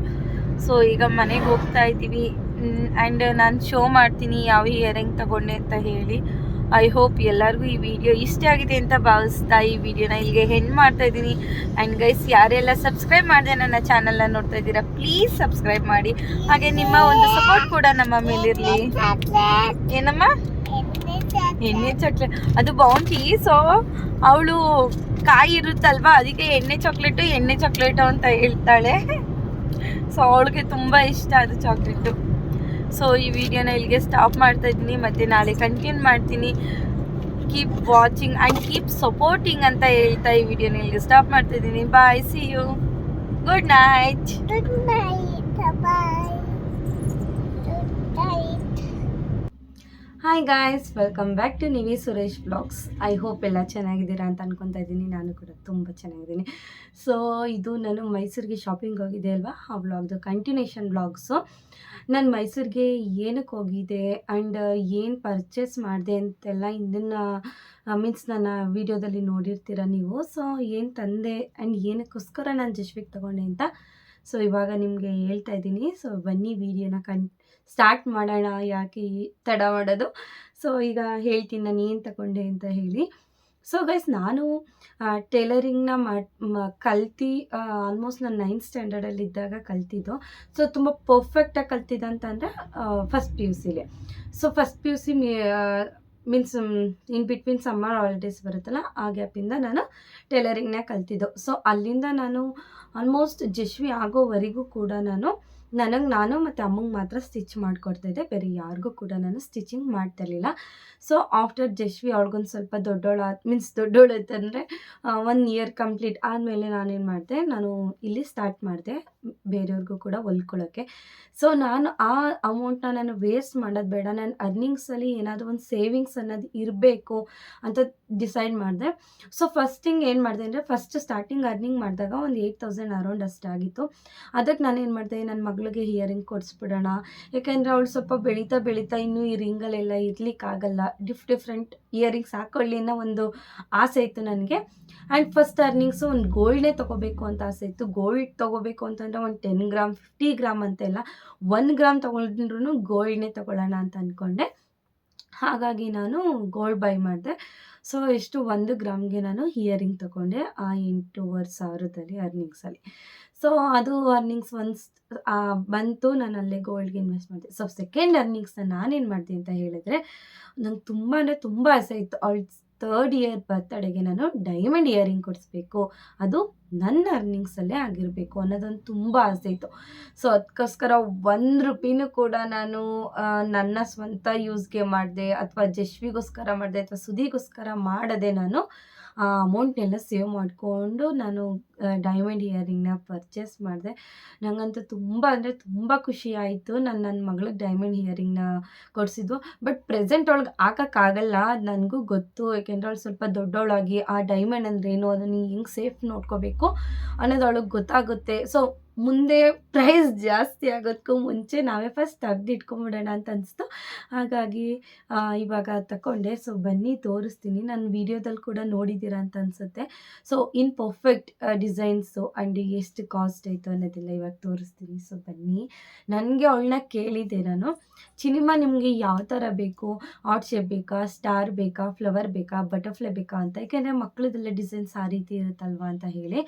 S3: ಸೊ ಈಗ ಮನೆಗೆ ಹೋಗ್ತಾ ಇದ್ದೀವಿ. ಆ್ಯಂಡ್ ನಾನು ಶೋ ಮಾಡ್ತೀನಿ ಯಾವ ಇಯರಿಂಗ್ ತಗೊಂಡೆ ಅಂತ ಹೇಳಿ. ಐ ಹೋಪ್ ಎಲ್ಲರಿಗೂ ಈ ವಿಡಿಯೋ ಇಷ್ಟ ಆಗಿದೆ ಅಂತ ಭಾವಿಸ್ತಾ ಈ ವಿಡಿಯೋನ ಇಲ್ಲಿಗೆ ಹೆಣ್ ಮಾಡ್ತಾ ಇದ್ದೀನಿ. ಆ್ಯಂಡ್ ಗೈಸ್ ಯಾರೆಲ್ಲ ಸಬ್ಸ್ಕ್ರೈಬ್ ಮಾಡಿದೆ ನನ್ನ ಚಾನಲ್ನ ನೋಡ್ತಾ ಇದ್ದೀರಾ ಪ್ಲೀಸ್ ಸಬ್ಸ್ಕ್ರೈಬ್ ಮಾಡಿ. ಹಾಗೆ ನಿಮ್ಮ ಒಂದು ಸಪೋರ್ಟ್ ಕೂಡ ನಮ್ಮ ಮೇಲಿರಲಿ. ಏನಮ್ಮ? ಎಣ್ಣೆ ಚಾಕ್ಲೇಟ್ ಅದು ಬೌಂಟಿ ಸೊ ಅವಳು ಕಾಯಿ ಇರುತ್ತಲ್ವಾ, ಅದಕ್ಕೆ ಎಣ್ಣೆ ಚಾಕ್ಲೇಟು ಎಣ್ಣೆ ಚಾಕ್ಲೇಟು ಅಂತ ಹೇಳ್ತಾಳೆ. ಸೊ ಅವಳಿಗೆ ತುಂಬ ಇಷ್ಟ ಅದು ಚಾಕ್ಲೇಟು ಸೊ ಈ ವಿಡಿಯೋನ ಇಲ್ಲಿಗೆ ಸ್ಟಾಪ್ ಮಾಡ್ತಾ ಇದ್ದೀನಿ. ಮತ್ತು ನಾಳೆ ಕಂಟಿನ್ಯೂ ಮಾಡ್ತೀನಿ. Keep watching and keep supporting ಅಂತ ಹೇಳ್ತಾ ಈ ವಿಡಿಯೋನ ಇಲ್ಲಿಗೆ ಸ್ಟಾಪ್ ಮಾಡ್ತಾ ಇದ್ದೀನಿ. Bye see you good night
S2: good night Bye
S1: hi guys welcome back to Nivi Suresh blogs I hope ಎಲ್ಲ ಚೆನ್ನಾಗಿದ್ದೀರಾ ಅಂತ ಅನ್ಕೊತಾ ಇದ್ದೀನಿ. ನಾನು ಕೂಡ ತುಂಬ ಚೆನ್ನಾಗಿದ್ದೀನಿ. ಸೊ ಇದು ನಾನು ಮೈಸೂರಿಗೆ ಶಾಪಿಂಗ್ ಹೋಗಿದ್ದೆ ಅಲ್ವಾ? ಆ ಬ್ಲಾಗ್ದು ಕಂಟಿನ್ಯೂಷನ್ ಬ್ಲಾಗ್ಸು ನಾನು ಮೈಸೂರಿಗೆ ಏನಕ್ಕೆ ಹೋಗಿದ್ದೆ ಆ್ಯಂಡ್ ಏನು ಪರ್ಚೇಸ್ ಮಾಡಿದೆ ಅಂತೆಲ್ಲ ಇದನ್ನು ಮೀನ್ಸ್ ನನ್ನ ವೀಡಿಯೋದಲ್ಲಿ ನೋಡಿರ್ತೀರ ನೀವು? ಸೊ ಏನು ತಂದೆ ಆ್ಯಂಡ್ ಏನಕ್ಕೋಸ್ಕರ ನಾನು ಜಶ್ವಿಗೆ ತೊಗೊಂಡೆ ಅಂತ? ಸೊ ಇವಾಗ ನಿಮಗೆ ಹೇಳ್ತಾ ಇದ್ದೀನಿ. ಸೊ ಬನ್ನಿ ವಿಡಿಯೋನ ಕನ್ ಸ್ಟಾರ್ಟ್ ಮಾಡೋಣ, ಯಾಕೆ ತಡ ಮಾಡೋದು? ಸೊ ಈಗ ಹೇಳ್ತೀನಿ, ನಾನು ಏನು ತಗೊಂಡೆ ಅಂತ ಹೇಳಿ. ಸೊ ಗೈಸ್ ನಾನು ಟೇಲರಿಂಗ್ನ ಕಲ್ತು ಆಲ್ಮೋಸ್ಟ್ ನಾನು ನೈನ್ತ್ ಸ್ಟ್ಯಾಂಡರ್ಡಲ್ಲಿ ಇದ್ದಾಗ ಕಲ್ತಿದ್ದು. ಸೊ ತುಂಬ ಪರ್ಫೆಕ್ಟಾಗಿ ಕಲ್ತಿದ್ದು ಅಂತಂದರೆ first P U ಸಿಲಿ so first P U C means in between summer holidays ಬರುತ್ತಲ್ಲ, ಆ ಗ್ಯಾಪಿಂದ ನಾನು ಟೇಲರಿಂಗ್ನ ಕಲ್ತಿದ್ದು. ಸೊ ಅಲ್ಲಿಂದ ನಾನು ಆಲ್ಮೋಸ್ಟ್ ಜಶ್ವಿ ಆಗೋವರೆಗೂ ಕೂಡ ನಾನು ನನಗೆ ನಾನು ಮತ್ತು ಅಮ್ಮಂಗೆ ಮಾತ್ರ ಸ್ಟಿಚ್ ಮಾಡಿಕೊಡ್ತಾಯಿದ್ದೆ ಬೇರೆ ಯಾರಿಗೂ ಕೂಡ ನಾನು ಸ್ಟಿಚಿಂಗ್ ಮಾಡ್ತಿರ್ಲಿಲ್ಲ. ಸೊ ಆಫ್ಟರ್ ಜಶ್ವಿ ಅವ್ಳಿಗೊಂದು ಸ್ವಲ್ಪ ದೊಡ್ಡೋಳು ಮೀನ್ಸ್ ದೊಡ್ಡೋಳು ಅಂತಂದರೆ ಒನ್ ಇಯರ್ ಕಂಪ್ಲೀಟ್ ಆದಮೇಲೆ ನಾನೇನು ಮಾಡಿದೆ, ನಾನು ಇಲ್ಲಿ ಸ್ಟಾರ್ಟ್ ಮಾಡಿದೆ, ಬೇರೆಯವ್ರಿಗೂ ಕೂಡ ಹೊಲ್ಕೊಳ್ಳೋಕ್ಕೆ ಸೊ ನಾನು ಆ ಅಮೌಂಟ್ನ ನಾನು ವೇಸ್ಟ್ ಮಾಡೋದು ಬೇಡ ನನ್ನ ಅರ್ನಿಂಗ್ಸಲ್ಲಿ ಏನಾದರೂ ಒಂದು ಸೇವಿಂಗ್ಸ್ ಅನ್ನೋದು ಇರಬೇಕು ಅಂತ ಡಿಸೈಡ್ ಮಾಡಿದೆ. ಸೊ ಫಸ್ಟಿಂಗ್ ಏನು ಮಾಡಿದೆ ಅಂದರೆ ಫಸ್ಟ್ ಸ್ಟಾರ್ಟಿಂಗ್ ಅರ್ನಿಂಗ್ ಮಾಡಿದಾಗ ಒಂದು ಏಯ್ಟ್ ತೌಸಂಡ್ ಅರೌಂಡ್ ಅಷ್ಟಾಗಿತ್ತು. ಅದಕ್ಕೆ ನಾನು ಏನು ಮಾಡಿದೆ ನನ್ನ ಮಗಳಿಗೆ ಹಿಯರಿಂಗ್ ಕೊಡಿಸ್ಬಿಡೋಣ. ಯಾಕೆಂದರೆ ಅವಳು ಸ್ವಲ್ಪ ಬೆಳೀತಾ ಬೆಳೀತಾ ಇನ್ನೂ ಈ ರಿಂಗಲ್ಲೆಲ್ಲ ಇರ್ಲಿಕ್ಕಾಗಲ್ಲ. ಡಿಫ್ ಡಿಫ್ರೆಂಟ್ ಇಯರಿಂಗ್ಸ್ ಹಾಕೊಳ್ಳಿ ಅನ್ನೋ ಒಂದು ಆಸೆ ಇತ್ತು ನನಗೆ. ಆ್ಯಂಡ್ ಫಸ್ಟ್ ಅರ್ನಿಂಗ್ಸು ಒಂದು ಗೋಲ್ಡ್ನೇ ತೊಗೋಬೇಕು ಅಂತ ಆಸೆ ಇತ್ತು. ಗೋಲ್ಡ್ ತೊಗೋಬೇಕು ಅಂತಂದರೆ ಒಂದು ಟೆನ್ ಗ್ರಾಮ್ ಫಿಫ್ಟಿ ಗ್ರಾಮ್ ಅಂತೆಲ್ಲ. ಒನ್ ಗ್ರಾಮ್ ತೊಗೊಂಡ್ರೂ ಗೋಲ್ಡ್ನೇ ತೊಗೊಳ್ಳೋಣ ಅಂತ ಅಂದ್ಕೊಂಡೆ ಹಾಗಾಗಿ ನಾನು ಗೋಲ್ಡ್ ಬೈ ಮಾಡಿದೆ. ಸೊ ಎಷ್ಟು ಒಂದು ಗ್ರಾಮ್ಗೆ ನಾನು ಇಯರಿಂಗ್ ತಗೊಂಡೆ ಆ ಎಂಟೂವರೆ ಸಾವಿರದಲ್ಲಿ ಅರ್ನಿಂಗ್ಸಲ್ಲಿ ಸೊ ಅದು ಅರ್ನಿಂಗ್ಸ್ ಒನ್ಸ್ ಬಂತು ನಾನು ಅಲ್ಲೇ ಗೋಲ್ಡ್ಗೆ ಇನ್ವೆಸ್ಟ್ ಮಾಡಿದೆ. ಸೊ ಸೆಕೆಂಡ್ ಅರ್ನಿಂಗ್ಸ್ನ ನಾನೇನು ಮಾಡಿದೆ ಅಂತ ಹೇಳಿದ್ರೆ ನಂಗೆ ತುಂಬಾ ತುಂಬ ಆಸೆ ಇತ್ತು. ಅವಳು ತರ್ಡ್ ಇಯರ್ ಬರ್ತಡೆಗೆ ನಾನು ಡೈಮಂಡ್ ಇಯರಿಂಗ್ ಕೊಡಿಸ್ಬೇಕು. ಅದು ನನ್ನ ಅರ್ನಿಂಗ್ಸಲ್ಲೇ ಆಗಿರಬೇಕು ಅನ್ನೋದೊಂದು ತುಂಬ ಆಸೆ ಇತ್ತು. ಸೊ ಅದಕ್ಕೋಸ್ಕರ ಒಂದು ರುಪಿನೂ ಕೂಡ ನಾನು ನನ್ನ ಸ್ವಂತ ಯೂಸ್ಗೆ ಮಾಡಿದೆ ಅಥವಾ ಜಶ್ವಿಗೋಸ್ಕರ ಮಾಡಿದೆ ಅಥವಾ ಸುದಿಗೋಸ್ಕರ ಮಾಡದೆ ನಾನು, ಆ ಅಮೌಂಟ್ನೆಲ್ಲ ಸೇವ್ ಮಾಡಿಕೊಂಡು ನಾನು ಡೈಮಂಡ್ ಇಯರಿಂಗ್ನ ಪರ್ಚೇಸ್ ಮಾಡಿದೆ. ನನಗಂತೂ ತುಂಬ ಅಂದರೆ ತುಂಬ ಖುಷಿ ಆಯಿತು ನಾನು ನನ್ನ ಮಗಳಿಗೆ ಡೈಮಂಡ್ ಇಯರಿಂಗ್ನ ಕೊಡಿಸಿದ್ದು. ಬಟ್ ಪ್ರೆಸೆಂಟ್ ಒಳಗೆ ಹಾಕೋಕ್ಕಾಗಲ್ಲ ಅದು ನನಗೂ ಗೊತ್ತು. ಯಾಕೆಂದ್ರೆ ಅವಳು ಸ್ವಲ್ಪ ದೊಡ್ಡವಳಾಗಿ ಆ ಡೈಮಂಡ್ ಅಂದ್ರೇನು ಅದನ್ನು ಹೆಂಗೆ ಸೇಫ್ ನೋಡ್ಕೋಬೇಕು ಅನ್ನೋದು ಅವಳಿಗೆ ಗೊತ್ತಾಗುತ್ತೆ. ಸೊ ಮುಂದೆ ಪ್ರೈಸ್ ಜಾಸ್ತಿ ಆಗೋದಕ್ಕೂ ಮುಂಚೆ ನಾವೇ ಫಸ್ಟ್ ತೆಗ್ದು ಇಟ್ಕೊಂಬಿಡೋಣ ಅಂತ ಅನಿಸ್ತು. ಹಾಗಾಗಿ ಇವಾಗ ತಗೊಂಡೆ ಸೊ ಬನ್ನಿ ತೋರಿಸ್ತೀನಿ. ನಾನು ವೀಡಿಯೋದಲ್ಲಿ ಕೂಡ ನೋಡಿದ್ದೀರಾ ಅಂತ ಅನಿಸುತ್ತೆ. So in perfect designs and ಎಷ್ಟು ಕಾಸ್ಟ್ ಆಯಿತು ಅನ್ನೋದೆಲ್ಲ ಇವಾಗ ತೋರಿಸ್ತೀನಿ. ಸೊ ಬನ್ನಿ. ನನಗೆ ಅವಳನ್ನ ಕೇಳಿದೆ ನಾನು. ಚಿನಿಮಾ, ನಿಮಗೆ ಯಾವ ಥರ ಬೇಕು? ಆರ್ಟ್ ಶೇಪ್ ಬೇಕಾ? ಸ್ಟಾರ್ ಬೇಕಾ? ಫ್ಲವರ್ ಬೇಕಾ? ಬಟರ್ಫ್ಲೈ ಬೇಕಾ ಅಂತ? ಯಾಕೆಂದರೆ ಮಕ್ಕಳದೆಲ್ಲ ಡಿಸೈನ್ಸ್ ಆ ರೀತಿ ಇರುತ್ತಲ್ವಾ ಅಂತ ಹೇಳಿ.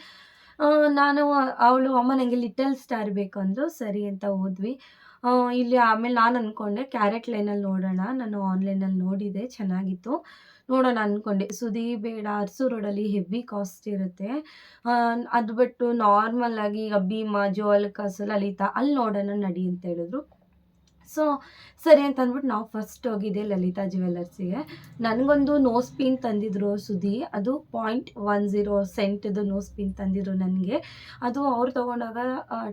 S1: ನಾನು ಅವಳು, ಅಮ್ಮ ನನಗೆ ಲಿಟಲ್ ಸ್ಟಾರ್ ಬೇಕು ಸರಿ ಅಂತ ಹೋದ್ವಿ. ಇಲ್ಲಿ ಆಮೇಲೆ ನಾನು ಅಂದ್ಕೊಂಡೆ ಕ್ಯಾರೆಟ್ ಲೈನಲ್ಲಿ ನೋಡೋಣ. ನಾನು ಆನ್ಲೈನಲ್ಲಿ ನೋಡಿದೆ, ಚೆನ್ನಾಗಿತ್ತು. ನೋಡೋಣ ಅಂದ್ಕೊಂಡೆ ಸುದಿ ಬೇಡ, ಅರಸು ರೋಡಲ್ಲಿ ಹೆವಿ ಕಾಸ್ಟ್ ಇರುತ್ತೆ. ಅದು ಬಿಟ್ಟು ನಾರ್ಮಲ್ಲಾಗಿ ಈಗ ಭೀಮಾ ಜೋಲ್ಕಾಸು ಲಲಿತಾ ಅಲ್ಲಿ ನೋಡೋಣ ನಡಿ ಅಂತ ಹೇಳಿದ್ರು. ಸೊ ಸರಿ ಅಂತ ಅಂದ್ಬಿಟ್ಟು ನಾವು ಫಸ್ಟ್ ಹೋಗಿದ್ದೆ ಲಲಿತಾ ಜ್ಯುವೆಲ್ಲರ್ಸಿಗೆ ನನಗೊಂದು ನೋಸ್ ಪಿನ್ ತಂದಿದ್ರು ಸುದಿ ಅದು ಪಾಯಿಂಟ್ ಒನ್ ಝೀರೋ ಸೆಂಟ್ದು ನೋಸ್ ಪಿನ್ ತಂದಿದ್ರು ನನಗೆ. ಅದು ಅವ್ರು ತೊಗೊಂಡಾಗ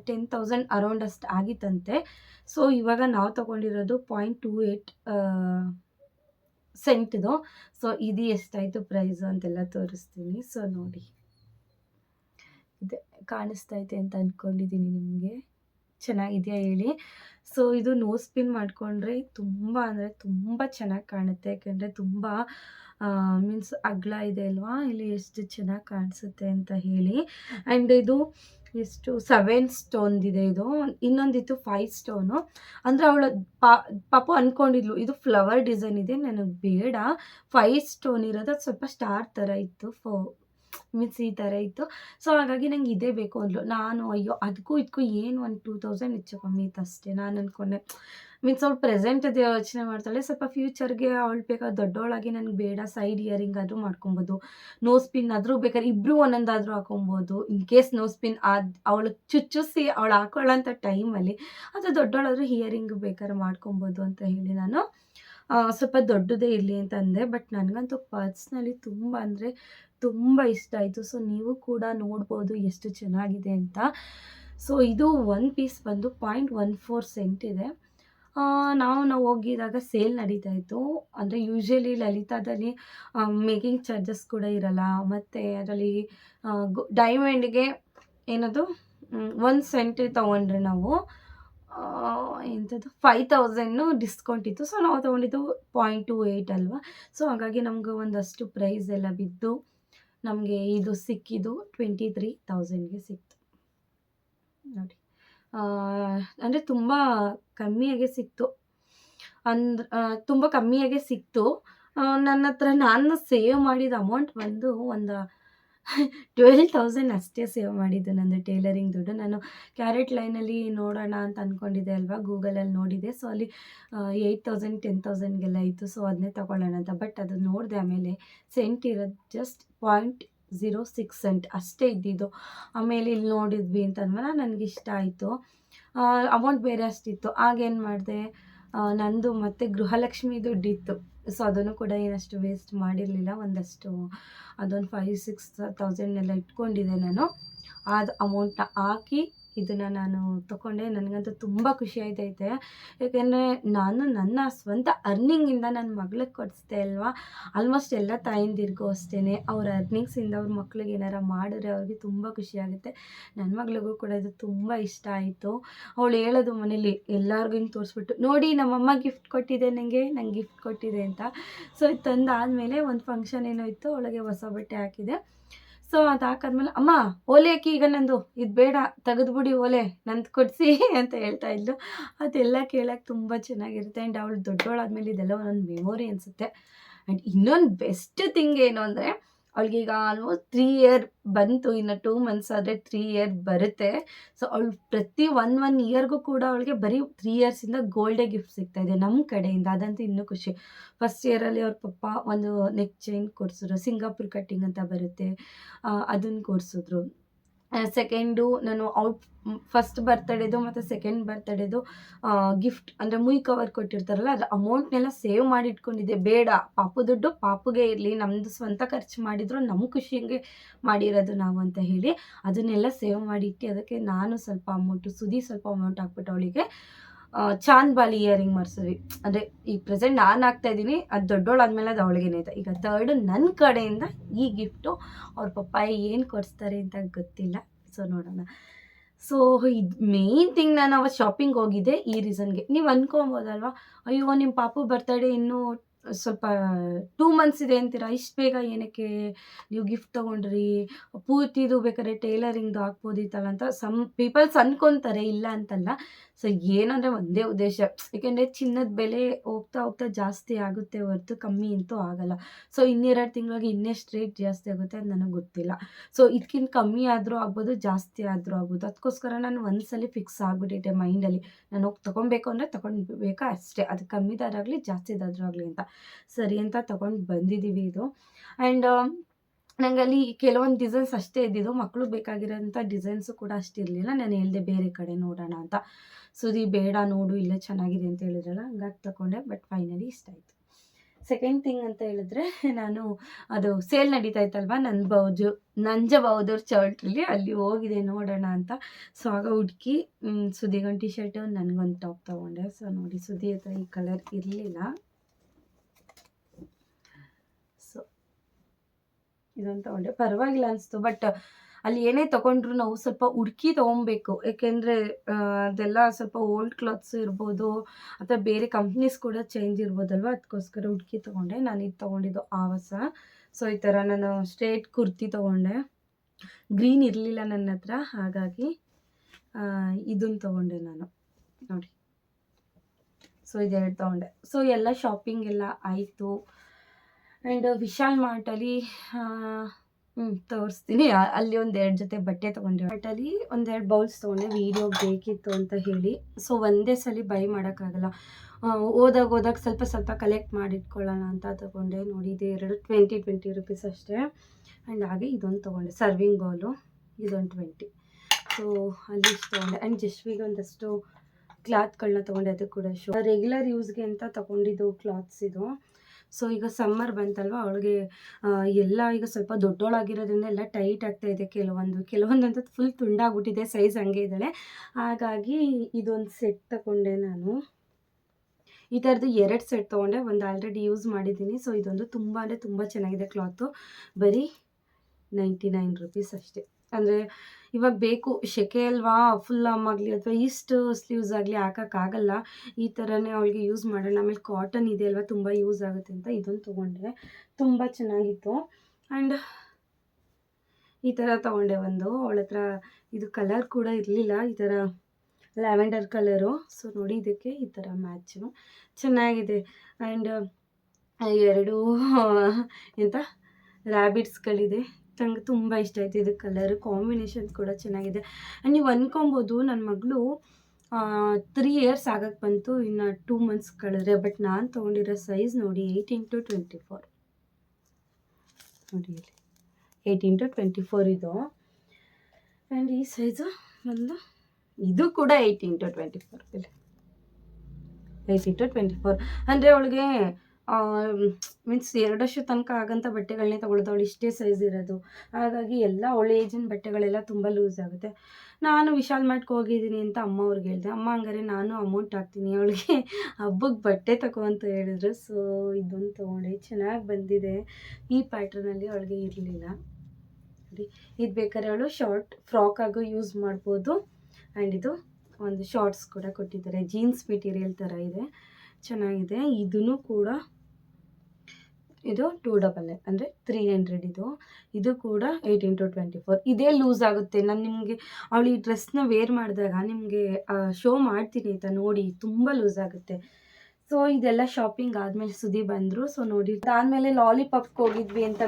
S1: ಟೆನ್ ತೌಸಂಡ್ ಅರೌಂಡ್ ಅಷ್ಟು ಆಗಿತ್ತಂತೆ. ಸೊ ಇವಾಗ ನಾವು ತೊಗೊಂಡಿರೋದು ಪಾಯಿಂಟ್ ಟೂ ಏಯ್ಟ್ ಸೆಂಟ್ದು. ಸೊ, ಇದು ಎಷ್ಟಾಯಿತು ಪ್ರೈಸು ಅಂತೆಲ್ಲ ತೋರಿಸ್ತೀನಿ. ಸೊ, ನೋಡಿ. ಇದೆ ಕಾಣಿಸ್ತೈತೆ ಅಂತ ಅಂದ್ಕೊಂಡಿದ್ದೀನಿ ನಿಮಗೆ. ಚೆನ್ನಾಗಿದೆಯಾ ಹೇಳಿ. ಸೊ, ಇದು ನೋ ಪಿನ್ ಮಾಡಿಕೊಂಡ್ರೆ ತುಂಬ ಅಂದರೆ ತುಂಬ ಚೆನ್ನಾಗಿ ಕಾಣುತ್ತೆ. ಯಾಕೆಂದರೆ ತುಂಬ ಮೀನ್ಸ್ ಅಗ್ಲ ಇದೆ ಅಲ್ವಾ? ಇಲ್ಲಿ ಎಷ್ಟು ಚೆನ್ನಾಗಿ ಕಾಣಿಸುತ್ತೆ ಅಂತ ಹೇಳಿ. ಆ್ಯಂಡ್ ಇದು ಎಷ್ಟು ಸೆವೆನ್ ಸ್ಟೋನ್ ಇದೆ ಇದು. ಇನ್ನೊಂದಿತ್ತು ಫೈವ್ ಸ್ಟೋನು ಅಂದರೆ ಅವಳು ಪಾಪು ಅಂದ್ಕೊಂಡಿದ್ಲು ಇದು ಫ್ಲವರ್ ಡಿಸೈನ್ ಇದೆ, ನನಗೆ ಬೇಡ. ಫೈವ್ ಸ್ಟೋನ್ ಇರೋದು ಸ್ವಲ್ಪ ಸ್ಟಾರ್ ಥರ ಇತ್ತು ಫೋ ಮೀನ್ಸ್ ಈ ಥರ ಇತ್ತು. ಸೊ ಹಾಗಾಗಿ ನಂಗೆ ಇದೇ ಬೇಕು ಅಂದ್ಲು. ನಾನು, ಅಯ್ಯೋ ಅದಕ್ಕೂ ಇದಕ್ಕೂ ಏನು, ಒಂದು ಟೂ ತೌಸಂಡ್ ಹೆಚ್ಚು ಕಮ್ಮಿ ಇತ್ತು ಅಷ್ಟೇ ನಾನು ಅಂದ್ಕೊಂಡೆ ಮೀನ್ಸ್ ಅವ್ಳು ಪ್ರೆಸೆಂಟದ್ದು ಯೋಚನೆ ಮಾಡ್ತಾಳೆ. ಸ್ವಲ್ಪ ಫ್ಯೂಚರ್ಗೆ ಅವಳು ಬೇಕಾದ್ರೆ ದೊಡ್ಡವಳಾಗಿ ನನಗೆ ಬೇಡ ಸೈಡ್ ಇಯರಿಂಗ್ ಆದರೂ ಮಾಡ್ಕೊಬೋದು. ನೋಸ್ ಪಿನ್ ಆದರೂ ಬೇಕಾದ್ರೆ ಇಬ್ಬರು ಒಂದೊಂದಾದರೂ ಹಾಕೊಬೋದು. ಇನ್ ಕೇಸ್ ನೋಸ್ ಪಿನ್ ಅದು ಅವಳು ಚುಚ್ಚುಸಿ ಅವಳು ಹಾಕೊಳ್ಳೋಂಥ ಟೈಮಲ್ಲಿ ಅದು ದೊಡ್ಡವಳಾದರೂ ಹಿಯರಿಂಗ್ ಬೇಕಾದ್ರೆ ಮಾಡ್ಕೊಬೋದು ಅಂತ ಹೇಳಿ ನಾನು ಸ್ವಲ್ಪ ದೊಡ್ಡದೇ ಇರಲಿ ಅಂತ ಅಂದೆ. ಬಟ್ ನನಗಂತೂ ಪರ್ಸ್ನಲಿ ತುಂಬ ಅಂದರೆ ತುಂಬ ಇಷ್ಟ ಆಯಿತು. ಸೊ ನೀವು ಕೂಡ ನೋಡ್ಬೋದು ಎಷ್ಟು ಚೆನ್ನಾಗಿದೆ ಅಂತ. ಸೊ ಇದು ಒನ್ ಪೀಸ್ ಬಂದು ಪಾಯಿಂಟ್ ಒನ್ ಫೋರ್ ಸೆಂಟ್ ಇದೆ. ನಾವು ನಾವು ಹೋಗಿದಾಗ ಸೇಲ್ ನಡೀತಾ ಇತ್ತು. ಅಂದರೆ ಯೂಶ್ವಲಿ ಲಲಿತಾದಲ್ಲಿ ಮೇಕಿಂಗ್ ಚಾರ್ಜಸ್ ಕೂಡ ಇರಲ್ಲ. ಮತ್ತು ಅದರಲ್ಲಿ ಡೈಮಂಡ್ಗೆ ಏನದು? ಒಂದು ಸೆಂಟ್ ತೊಗೊಂಡ್ರೆ ನಾವು. ಎಂಥದ್ದು ಫೈವ್ ತೌಸಂಡು ಡಿಸ್ಕೌಂಟ್ ಇತ್ತು. ಸೊ ನಾವು ತೊಗೊಂಡಿದ್ದು ಪಾಯಿಂಟ್ ಟು ಏಯ್ಟ್ ಅಲ್ವಾ? ಸೊ ಹಾಗಾಗಿ ನಮ್ಗೆ ಒಂದಷ್ಟು ಪ್ರೈಸ್ ಎಲ್ಲ ಬಿದ್ದು, ನಮಗೆ ಇದು ಸಿಕ್ಕಿದ್ದು ಟ್ವೆಂಟಿ ತ್ರೀ ತೌಸಂಡ್ಗೆ ಸಿಕ್ತು. ನೋಡಿ. ಅಂದರೆ ತುಂಬ ಕಮ್ಮಿಯಾಗೆ ಸಿಕ್ತು. ಅಂದ್ರ ತುಂಬ ಕಮ್ಮಿಯಾಗೆ ಸಿಕ್ತು. ನನ್ನ ಹತ್ರ ನಾನು ಸೇವ್ ಮಾಡಿದ ಅಮೌಂಟ್ ಬಂದು ಒಂದು ಟ್ವೆಲ್ ತೌಸಂಡ್ ಅಷ್ಟೇ ಸೇವ್ ಮಾಡಿದ್ದು ನಂದು ಟೇಲರಿಂಗ್ ದುಡ್ಡು. ನಾನು ಕ್ಯಾರೆಟ್ ಲೈನಲ್ಲಿ ನೋಡೋಣ ಅಂತ ಅಂದ್ಕೊಂಡಿದ್ದೆ ಅಲ್ವಾ? ಗೂಗಲಲ್ಲಿ ನೋಡಿದೆ. ಸೊ ಅಲ್ಲಿ ಏಯ್ಟ್ ತೌಸಂಡ್ ಟೆನ್ ತೌಸಂಡ್ಗೆಲ್ಲ ಇತ್ತು. ಸೊ ಅದನ್ನೇ ತೊಗೊಳ್ಳೋಣ ಅಂತ. ಬಟ್ ಅದು ನೋಡಿದೆ ಆಮೇಲೆ ಸೆಂಟ್ ಇರೋದು just point zero six cent ಅಷ್ಟೇ ಇದ್ದಿದ್ದು. ಆಮೇಲೆ ಇಲ್ಲಿ ನೋಡಿದ್ವಿ ಅಂತಂದ್ಮೇಲೆ ನನಗೆ ಇಷ್ಟ ಆಯಿತು. ಅಮೌಂಟ್ ಬೇರೆ ಅಷ್ಟಿತ್ತು ಆಗೇನು ಮಾಡಿದೆ? ನಂದು ಮತ್ತು ಗೃಹಲಕ್ಷ್ಮಿ ದುಡ್ಡಿತ್ತು ಸೊ ಅದನ್ನು ಕೂಡ ಏನಷ್ಟು ವೇಸ್ಟ್ ಮಾಡಿರಲಿಲ್ಲ. ಒಂದಷ್ಟು, ಅದೊಂದು ಫೈವ್ ಸಿಕ್ಸ್ ತೌಸಂಡ್ನೆಲ್ಲ ಇಟ್ಕೊಂಡಿದ್ದೆ ನಾನು. ಆದ ಅಮೌಂಟ್ನ ಹಾಕಿ ಇದನ್ನು ನಾನು ತೊಗೊಂಡೆ ನನಗಂತೂ ತುಂಬ ಖುಷಿ ಆಯ್ತೈತೆ. ಯಾಕೆಂದರೆ ನಾನು ನನ್ನ ಸ್ವಂತ ಅರ್ನಿಂಗಿಂದ ನನ್ನ ಮಗಳಿಗೆ ಕೊಡಿಸ್ದೆ ಅಲ್ವಾ? ಆಲ್ಮೋಸ್ಟ್ ಎಲ್ಲ ತಾಯಂದಿರಿಗೂ ಅಷ್ಟೇ ಅವ್ರ ಅರ್ನಿಂಗ್ಸಿಂದ ಅವ್ರ ಮಕ್ಳಿಗೆ ಏನಾರ ಮಾಡಿದ್ರೆ ಅವ್ರಿಗೆ ತುಂಬ ಖುಷಿ ಆಗುತ್ತೆ. ನನ್ನ ಮಗಳಿಗೂ ಕೂಡ ಇದು ತುಂಬ ಇಷ್ಟ ಆಯಿತು. ಅವಳು ಹೇಳೋದು ಮನೇಲಿ ಎಲ್ಲರಿಗೂ ಹಿಂಗೆ ತೋರಿಸ್ಬಿಟ್ಟು, ನೋಡಿ ನಮ್ಮಮ್ಮ ಗಿಫ್ಟ್ ಕೊಟ್ಟಿದೆ ನನಗೆ ನಂಗೆ ಗಿಫ್ಟ್ ಕೊಟ್ಟಿದೆ ಅಂತ. ಸೊ ಇದು ತಂದಾದಮೇಲೆ ಒಂದು ಫಂಕ್ಷನ್ ಏನೋ ಇತ್ತು ಅವಳಿಗೆ ಹೊಸ ಬಟ್ಟೆ ಹಾಕಿದೆ. ಸೊ ಅದು ಹಾಕಾದ್ಮೇಲೆ, ಅಮ್ಮ, ಓಲೆ ಹಾಕಿ ಈಗ ನಂದು, ಇದು ಬೇಡ, ತೆಗೆದ್ಬಿಡಿ ಓಲೆ, ನಂದು ಕೊಡಿಸಿ [laughs] ಅಂತ ಹೇಳ್ತಾ ಇದ್ಲು. ಅದೆಲ್ಲ ಕೇಳೋಕ್ಕೆ ತುಂಬ ಚೆನ್ನಾಗಿರುತ್ತೆ. ಆ್ಯಂಡ್ ಅವಳು ದೊಡ್ಡವಳಾದ್ಮೇಲೆ ಇದೆಲ್ಲ ಒಂದೊಂದು ಮೆಮೊರಿ ಅನಿಸುತ್ತೆ. ಆ್ಯಂಡ್ ಇನ್ನೊಂದು ಬೆಸ್ಟ್ ಥಿಂಗ್ ಏನು ಅಂದರೆ ಅವಳಿಗೀಗ ಆಲ್ಮೋಸ್ಟ್ ತ್ರೀ ಇಯರ್ ಬಂತು, ಇನ್ನು ಟೂ ಮಂತ್ಸ್ ಆದರೆ ತ್ರೀ ಇಯರ್ ಬರುತ್ತೆ. ಸೊ ಅವಳು ಪ್ರತಿ ಒನ್ ಒನ್ ಇಯರ್ಗೂ ಕೂಡ ಅವಳಿಗೆ ಬರೀ ತ್ರೀ ಇಯರ್ಸಿಂದ ಗೋಲ್ಡೇ ಗಿಫ್ಟ್ ಸಿಗ್ತಾ ಇದೆ ನಮ್ಮ ಕಡೆಯಿಂದ. ಅದಂತೂ ಇನ್ನೂ ಖುಷಿ. ಫಸ್ಟ್ ಇಯರಲ್ಲಿ ಅವ್ರ ಪಪ್ಪ ಒಂದು ನೆಕ್ ಚೈನ್ ಕೊಡಿಸಿದ್ರು, ಸಿಂಗಾಪುರ್ ಕಟ್ಟಿಂಗ್ ಅಂತ ಬರುತ್ತೆ ಅದನ್ನು ಕೊಡಿಸಿದ್ರು. ಸೆಕೆಂಡು ನಾನು ಔಟ್ ಫಸ್ಟ್ ಬರ್ತಡೇದು ಮತ್ತು ಸೆಕೆಂಡ್ ಬರ್ತಡೇದು ಗಿಫ್ಟ್ ಅಂದರೆ ಮುಯ್ ಕವರ್ ಕೊಟ್ಟಿರ್ತಾರಲ್ಲ, ಅದು ಅಮೌಂಟ್ನೆಲ್ಲ ಸೇವ್ ಮಾಡಿ ಇಟ್ಕೊಂಡಿದ್ದೆ ಬೇಡ, ಪಾಪು ದುಡ್ಡು ಪಾಪುಗೆ ಇರಲಿ ನಮ್ಮದು ಸ್ವಂತ ಖರ್ಚು ಮಾಡಿದ್ರು ನಮ್ಮ ಖುಷಿಗೆ ಮಾಡಿರೋದು ನಾವು ಅಂತ ಹೇಳಿ, ಅದನ್ನೆಲ್ಲ ಸೇವ್ ಮಾಡಿಟ್ಟು ಅದಕ್ಕೆ ನಾನು ಸ್ವಲ್ಪ ಅಮೌಂಟು ಸುದಿ ಸ್ವಲ್ಪ ಅಮೌಂಟ್ ಹಾಕ್ಬಿಟ್ಟು ಅವಳಿಗೆ. ಚಾಂದ್ ಬಾಲಿ ಇಯರಿಂಗ್ ಮಾಡಿಸಿದ್ವಿ ಅಂದರೆ ಈ ಪ್ರೆಸೆಂಟ್ ನಾನು ಹಾಕ್ತಾ ಇದ್ದೀನಿ, ಅದು ದೊಡ್ಡೋಳಾದ್ಮೇಲೆ ಅದು ಅವಳಿಗೇನೆ ಆಯ್ತಾ ಈಗ ಥರ್ಡ್ ನನ್ನ ಕಡೆಯಿಂದ ಈ ಗಿಫ್ಟು ಅವ್ರ ಪಪ್ಪ ಏನು ಕೊಡಿಸ್ತಾರೆ ಅಂತ ಗೊತ್ತಿಲ್ಲ. ಸೊ ನೋಡೋಣ. ಸೊ ಇದು ಮೇಯ್ನ್ ಥಿಂಗ್ ನಾನು ಅವತ್ತು ಶಾಪಿಂಗ್ ಹೋಗಿದ್ದೆ ಈ ರೀಸನ್ಗೆ ನೀವು ಅನ್ಕೊಬೋದಲ್ವಾ? ಅಯ್ಯೋ ನಿಮ್ಮ ಪಾಪು ಬರ್ತಡೇ ಇನ್ನೂ ಸ್ವಲ್ಪ ಟೂ ಮಂತ್ಸ್ ಇದೆ ಅಂತೀರಾ? ಇಷ್ಟು ಬೇಗ ಏನಕ್ಕೆ ನೀವು ಗಿಫ್ಟ್ ತೊಗೊಂಡ್ರಿ? ಪೂರ್ತಿದು ಬೇಕಾದ್ರೆ ಟೇಲರಿಂಗ್ದು ಹಾಕ್ಬೋದಿತ್ತಲ್ಲ ಅಂತ ಸಮ್ ಪೀಪಲ್ಸ್ ಅನ್ಕೊತಾರೆ, ಇಲ್ಲ ಅಂತಲ್ಲ. ಸೊ ಏನಂದರೆ ಒಂದೇ ಉದ್ದೇಶ. ಏಕೆಂದರೆ ಚಿನ್ನದ ಬೆಲೆ ಹೋಗ್ತಾ ಹೋಗ್ತಾ ಜಾಸ್ತಿ ಆಗುತ್ತೆ ಹೊರತು ಕಮ್ಮಿ ಅಂತೂ ಆಗಲ್ಲ. ಸೊ ಇನ್ನೆರಡು ತಿಂಗಳಿಗೆ ಇನ್ನೆಷ್ಟು ರೇಟ್ ಜಾಸ್ತಿ ಆಗುತ್ತೆ ಅದು ನನಗೆ ಗೊತ್ತಿಲ್ಲ. ಸೊ ಇದಕ್ಕಿಂತ ಕಮ್ಮಿ ಆದರೂ ಆಗ್ಬೋದು, ಜಾಸ್ತಿ ಆದರೂ ಆಗ್ಬೋದು. ಅದಕ್ಕೋಸ್ಕರ ನಾನು ಒಂದ್ಸಲಿ ಫಿಕ್ಸ್ ಆಗಿಬಿಟ್ಟಿದ್ದೆ ಮೈಂಡಲ್ಲಿ ನಾನು ಹೋಗಿ ತೊಗೊಬೇಕು ಅಂದರೆ ತೊಗೊಂಡ್ಬೇಕಾ? ಅಷ್ಟೇ. ಅದು ಕಮ್ಮಿದಾರಾಗಲಿ ಜಾಸ್ತಿದಾದ್ರೂ ಆಗಲಿ ಅಂತ. ಸರಿ ಅಂತ ತೊಗೊಂಡು ಬಂದಿದ್ದೀವಿ ಇದು. ಆ್ಯಂಡ್ ನಂಗೆ ಅಲ್ಲಿ ಕೆಲವೊಂದು ಡಿಸೈನ್ಸ್ ಅಷ್ಟೇ ಇದ್ದಿದ್ದು ಮಕ್ಕಳು ಬೇಕಾಗಿರೋಂಥ ಡಿಸೈನ್ಸು ಕೂಡ ಅಷ್ಟಿರಲಿಲ್ಲ ನಾನು ಹೇಳಿದೆ ಬೇರೆ ಕಡೆ ನೋಡೋಣ ಅಂತ. ಸುದಿ ಬೇಡ, ನೋಡು, ಇಲ್ಲೇ ಚೆನ್ನಾಗಿದೆ ಅಂತ ಹೇಳಿದ್ರಲ್ಲ, ಹಂಗಾಗಿ ತಗೊಂಡೆ ಬಟ್ ಫೈನಲಿ ಇಷ್ಟ ಆಯಿತು. ಸೆಕೆಂಡ್ ಥಿಂಗ್ ಅಂತ ಹೇಳಿದ್ರೆ, ನಾನು ಅದು ಸೇಲ್ ನಡೀತಾ ಇತ್ತಲ್ವ ನನ್ನ ಬೌಜು, ನಂಜ ಬೌದರ್ ಚೌಲ್ಟ್ರಲ್ಲಿ ಅಲ್ಲಿ ಹೋಗಿದೆ ನೋಡೋಣ ಅಂತ. ಸೊ ಆಗ ಹುಡುಕಿ ಸುದಿಗೊಂದು ಟಿ ಶರ್ಟು ನನಗೊಂದು ಟಾಪ್ ತೊಗೊಂಡೆ. ಸೊ ನೋಡಿ, ಸುದಿ ಹತ್ರ ಈ ಕಲರ್ ಇರಲಿಲ್ಲ ಸೊ ಇದೊಂದು ತೊಗೊಂಡೆ. ಪರವಾಗಿಲ್ಲ ಅನಿಸ್ತು. ಬಟ್ ಅಲ್ಲಿ ಏನೇ ತೊಗೊಂಡ್ರು ನಾವು ಸ್ವಲ್ಪ ಹುಡುಕಿ ತೊಗೊಬೇಕು. ಏಕೆಂದರೆ ಅದೆಲ್ಲ ಸ್ವಲ್ಪ ಓಲ್ಡ್ ಕ್ಲಾತ್ಸ್ ಇರ್ಬೋದು, ಅಥವಾ ಬೇರೆ ಕಂಪ್ನೀಸ್ ಕೂಡ ಚೇಂಜ್ ಇರ್ಬೋದಲ್ವ? ಅದಕ್ಕೋಸ್ಕರ ಹುಡುಕಿ ತೊಗೊಂಡೆ. ನಾನು ಇದು ತೊಗೊಂಡಿದ್ದು ಆವಾಸ. ಸೊ ಈ ಥರ ನಾನು ಸ್ಟ್ರೇಟ್ ಕುರ್ತಿ ತೊಗೊಂಡೆ. ಗ್ರೀನ್ ಇರಲಿಲ್ಲ ನನ್ನ ಹತ್ರ. ಹಾಗಾಗಿ ಇದನ್ನು ತೊಗೊಂಡೆ ನಾನು. ನೋಡಿ. ಸೊ ಇದೆರಡು ತೊಗೊಂಡೆ. ಸೊ ಎಲ್ಲ ಶಾಪಿಂಗ್ ಎಲ್ಲ ಆಯಿತು. ಆ್ಯಂಡ್ ವಿಶಾಲ್ ಮಾರ್ಟಲ್ಲಿ ತೋರಿಸ್ತೀನಿ. ಅಲ್ಲಿ ಒಂದೆರಡು ಜೊತೆ ಬಟ್ಟೆ ತೊಗೊಂಡೆ ಮಾರ್ಟಲ್ಲಿ ಒಂದೆರಡು ಬೌಲ್ಸ್ ತೊಗೊಂಡೆ. ವೀಡಿಯೋ ಬೇಕಿತ್ತು ಅಂತ ಹೇಳಿ. ಸೊ ಒಂದೇ ಸಲ ಬೈ ಮಾಡೋಕ್ಕಾಗಲ್ಲ. ಹೋದಾಗ ಹೋದಾಗ ಸ್ವಲ್ಪ ಸ್ವಲ್ಪ ಕಲೆಕ್ಟ್ ಮಾಡಿಟ್ಕೊಳ್ಳೋಣ ಅಂತ ತೊಗೊಂಡೆ. ನೋಡಿ, ಇದು ಎರಡು ಟ್ವೆಂಟಿ ಟ್ವೆಂಟಿ ರುಪೀಸ್ ಅಷ್ಟೇ. ಆ್ಯಂಡ್ ಹಾಗೆ ಇದೊಂದು ತೊಗೊಂಡೆ. ಸರ್ವಿಂಗ್ ಬೌಲು ಇದೊಂದು ಟ್ವೆಂಟಿ ಸೊ ಅಲ್ಲಿ ಇಷ್ಟು ತೊಗೊಂಡೆ. ಆ್ಯಂಡ್ ಜಶ್ವಿಗೆ ಒಂದಷ್ಟು ಕ್ಲಾತ್ಗಳನ್ನ ತೊಗೊಂಡೆ. ಅದು ಕೂಡ ಶೋ ರೆಗ್ಯುಲರ್ ಯೂಸ್ಗೆ ಅಂತ ತೊಗೊಂಡಿದ್ದು ಕ್ಲಾತ್ಸ್ ಇದು. ಸೊ ಈಗ ಸಮ್ಮರ್ ಬಂತಲ್ವ? ಅವಳಿಗೆ ಎಲ್ಲ ಈಗ ಸ್ವಲ್ಪ ದೊಡ್ಡೋಳಾಗಿರೋದ್ರಿಂದ ಎಲ್ಲ ಟೈಟ್ ಆಗ್ತಾ ಇದೆ. ಕೆಲವೊಂದು, ಕೆಲವೊಂದಂತೂ ಫುಲ್ ತುಂಡಾಗ್ಬಿಟ್ಟಿದೆ ಸೈಜ್ ಹಂಗೆ ಇದ್ದಾಳೆ. ಹಾಗಾಗಿ ಇದೊಂದು ಸೆಟ್ ತಗೊಂಡೆ ನಾನು. ಈ ಥರದ್ದು ಎರಡು ಸೆಟ್ ತೊಗೊಂಡೆ. ಒಂದು ಆಲ್ರೆಡಿ ಯೂಸ್ ಮಾಡಿದ್ದೀನಿ. ಸೊ ಇದೊಂದು ತುಂಬ ಅಂದರೆ ತುಂಬ ಚೆನ್ನಾಗಿದೆ ಕ್ಲಾತು ಬರೀ ನೈಂಟಿ ನೈನ್ ರುಪೀಸ್ ಅಷ್ಟೇ. ಅಂದರೆ ಇವಾಗ ಬೇಕು ಸೆಕೆ ಅಲ್ವಾ? ಫುಲ್ ಆಗಲಿ ಅಥವಾ ಈಸ್ಟ್ ಸ್ಲೀವ್ಸ್ ಆಗಲಿ ಹಾಕೋಕ್ಕಾಗಲ್ಲ ಈ ಥರನೇ ಅವಳಿಗೆ ಯೂಸ್ ಮಾಡೋಣ. ಆಮೇಲೆ ಕಾಟನ್ ಇದೆ ಅಲ್ವಾ? ತುಂಬ ಯೂಸ್ ಆಗುತ್ತೆ ಅಂತ ಇದೊಂದು ತೊಗೊಂಡೆ. ತುಂಬ ಚೆನ್ನಾಗಿತ್ತು. ಆ್ಯಂಡ್ ಈ ಥರ ತೊಗೊಂಡೆ ಒಂದು. ಅವಳ ಹತ್ರ ಇದು ಕಲರ್ ಕೂಡ ಇರಲಿಲ್ಲ. ಈ ಥರ ಲ್ಯಾವೆಂಡರ್ ಕಲರು ಸೊ ನೋಡಿ ಇದಕ್ಕೆ ಈ ಥರ ಮ್ಯಾಚು ಚೆನ್ನಾಗಿದೆ. ಆ್ಯಂಡ್ ಎರಡು [laughs] ಎಂಥ ರ್ಯಾಬಿಟ್ಸ್ಗಳಿದೆ ನಂಗೆ ತುಂಬ ಇಷ್ಟ ಆಯಿತು ಇದು ಕಲರ್ ಕಾಂಬಿನೇಷನ್ ಕೂಡ ಚೆನ್ನಾಗಿದೆ. ಆ್ಯಂಡ್ ನೀವು ಅಂದ್ಕೊಬೋದು ನನ್ನ ಮಗಳು ತ್ರೀ ಇಯರ್ಸ್ ಆಗಕ್ಕೆ ಬಂತು, ಇನ್ನು ಟೂ ಮಂತ್ಸ್ ಕಳೆದ್ರೆ ಬಟ್ ನಾನು ತೊಗೊಂಡಿರೋ ಸೈಜ್ ನೋಡಿ ಏಯ್ಟೀನ್ ಟು ಟ್ವೆಂಟಿ ಫೋರ್ ನೋಡಿ ಇಲ್ಲಿ. ಏಯ್ಟೀನ್ ಟು ಟ್ವೆಂಟಿ ಫೋರ್ ಇದು. ಆ್ಯಂಡ್ ಈ ಸೈಜು ಒಂದು, ಇದು ಕೂಡ ಏಯ್ಟೀನ್ ಟು ಟ್ವೆಂಟಿ ಫೋರ್ ಇಲ್ಲಿ. ಏಯ್ಟೀನ್ ಟು ಟ್ವೆಂಟಿ ಫೋರ್ ಅಂದರೆ ಅವಳಿಗೆ ಮೀನ್ಸ್ ಎರಡು ವರ್ಷ ತನಕ ಆಗಂಥ ಬಟ್ಟೆಗಳನ್ನೇ ತೊಗೊಳ್ತಾವಳು ಇಷ್ಟೇ ಸೈಜ್ ಇರೋದು. ಹಾಗಾಗಿ ಎಲ್ಲ ಒಳ್ಳೆ ಏಜಿನ ಬಟ್ಟೆಗಳೆಲ್ಲ ತುಂಬ ಲೂಸ್ ಆಗುತ್ತೆ. ನಾನು ವಿಶಾಲ್ ಮಾರ್ಟ್ಗೆ ಹೋಗಿದ್ದೀನಿ ಅಂತ ಅಮ್ಮ ಅವ್ರಿಗೆ ಹೇಳಿದೆ. ಅಮ್ಮ ಹಂಗಾರೆ ನಾನು ಅಮೌಂಟ್ ಹಾಕ್ತೀನಿ, ಅವಳಿಗೆ ಹಬ್ಬಕ್ಕೆ ಬಟ್ಟೆ ತಗೋ ಅಂತ ಹೇಳಿದ್ರು. ಸೊ ಇದೊಂದು ತೊಗೊಂಡೆ. ಚೆನ್ನಾಗಿ ಬಂದಿದೆ. ಈ ಪ್ಯಾಟ್ರನಲ್ಲಿ ಅವಳಿಗೆ ಇರಲಿಲ್ಲ. ಇದು ಬೇಕಾದ್ರೆ ಅವಳು ಶಾರ್ಟ್ ಫ್ರಾಕ್ ಆಗು ಯೂಸ್ ಮಾಡ್ಬೋದು. ಆ್ಯಂಡ್ ಇದು ಒಂದು ಶಾರ್ಟ್ಸ್ ಕೂಡ ಕೊಟ್ಟಿದ್ದಾರೆ. ಜೀನ್ಸ್ ಮೆಟೀರಿಯಲ್ ಥರ ಇದೆ. ಚೆನ್ನಾಗಿದೆ. ಇದೂ ಕೂಡ ಇದು ಟೂ ಡಬಲ್ ನೈನ್ ಅಂದರೆ ತ್ರೀ ಹಂಡ್ರೆಡ್ ಇದು. ಇದು ಕೂಡ ಏಯ್ಟೀನ್ ಟು ಟ್ವೆಂಟಿ ಫೋರ್ ಇದೇ ಲೂಸ್ ಆಗುತ್ತೆ. ನಾನು ನಿಮಗೆ ಅವಳು ಈ ಡ್ರೆಸ್ನ ವೇರ್ ಮಾಡಿದಾಗ ನಿಮಗೆ ಶೋ ಮಾಡ್ತೀನಿ ಆಯಿತಾ? ನೋಡಿ, ತುಂಬ ಲೂಸ್ ಆಗುತ್ತೆ. ಸೊ ಇದೆಲ್ಲ ಶಾಪಿಂಗ್ ಆದಮೇಲೆ ಸುದಿ ಬಂದರು. ಸೊ ನೋಡಿ ಆದಮೇಲೆ ಲಾಲಿಪಾಪ್ಗೆ ಹೋಗಿದ್ವಿ ಅಂತ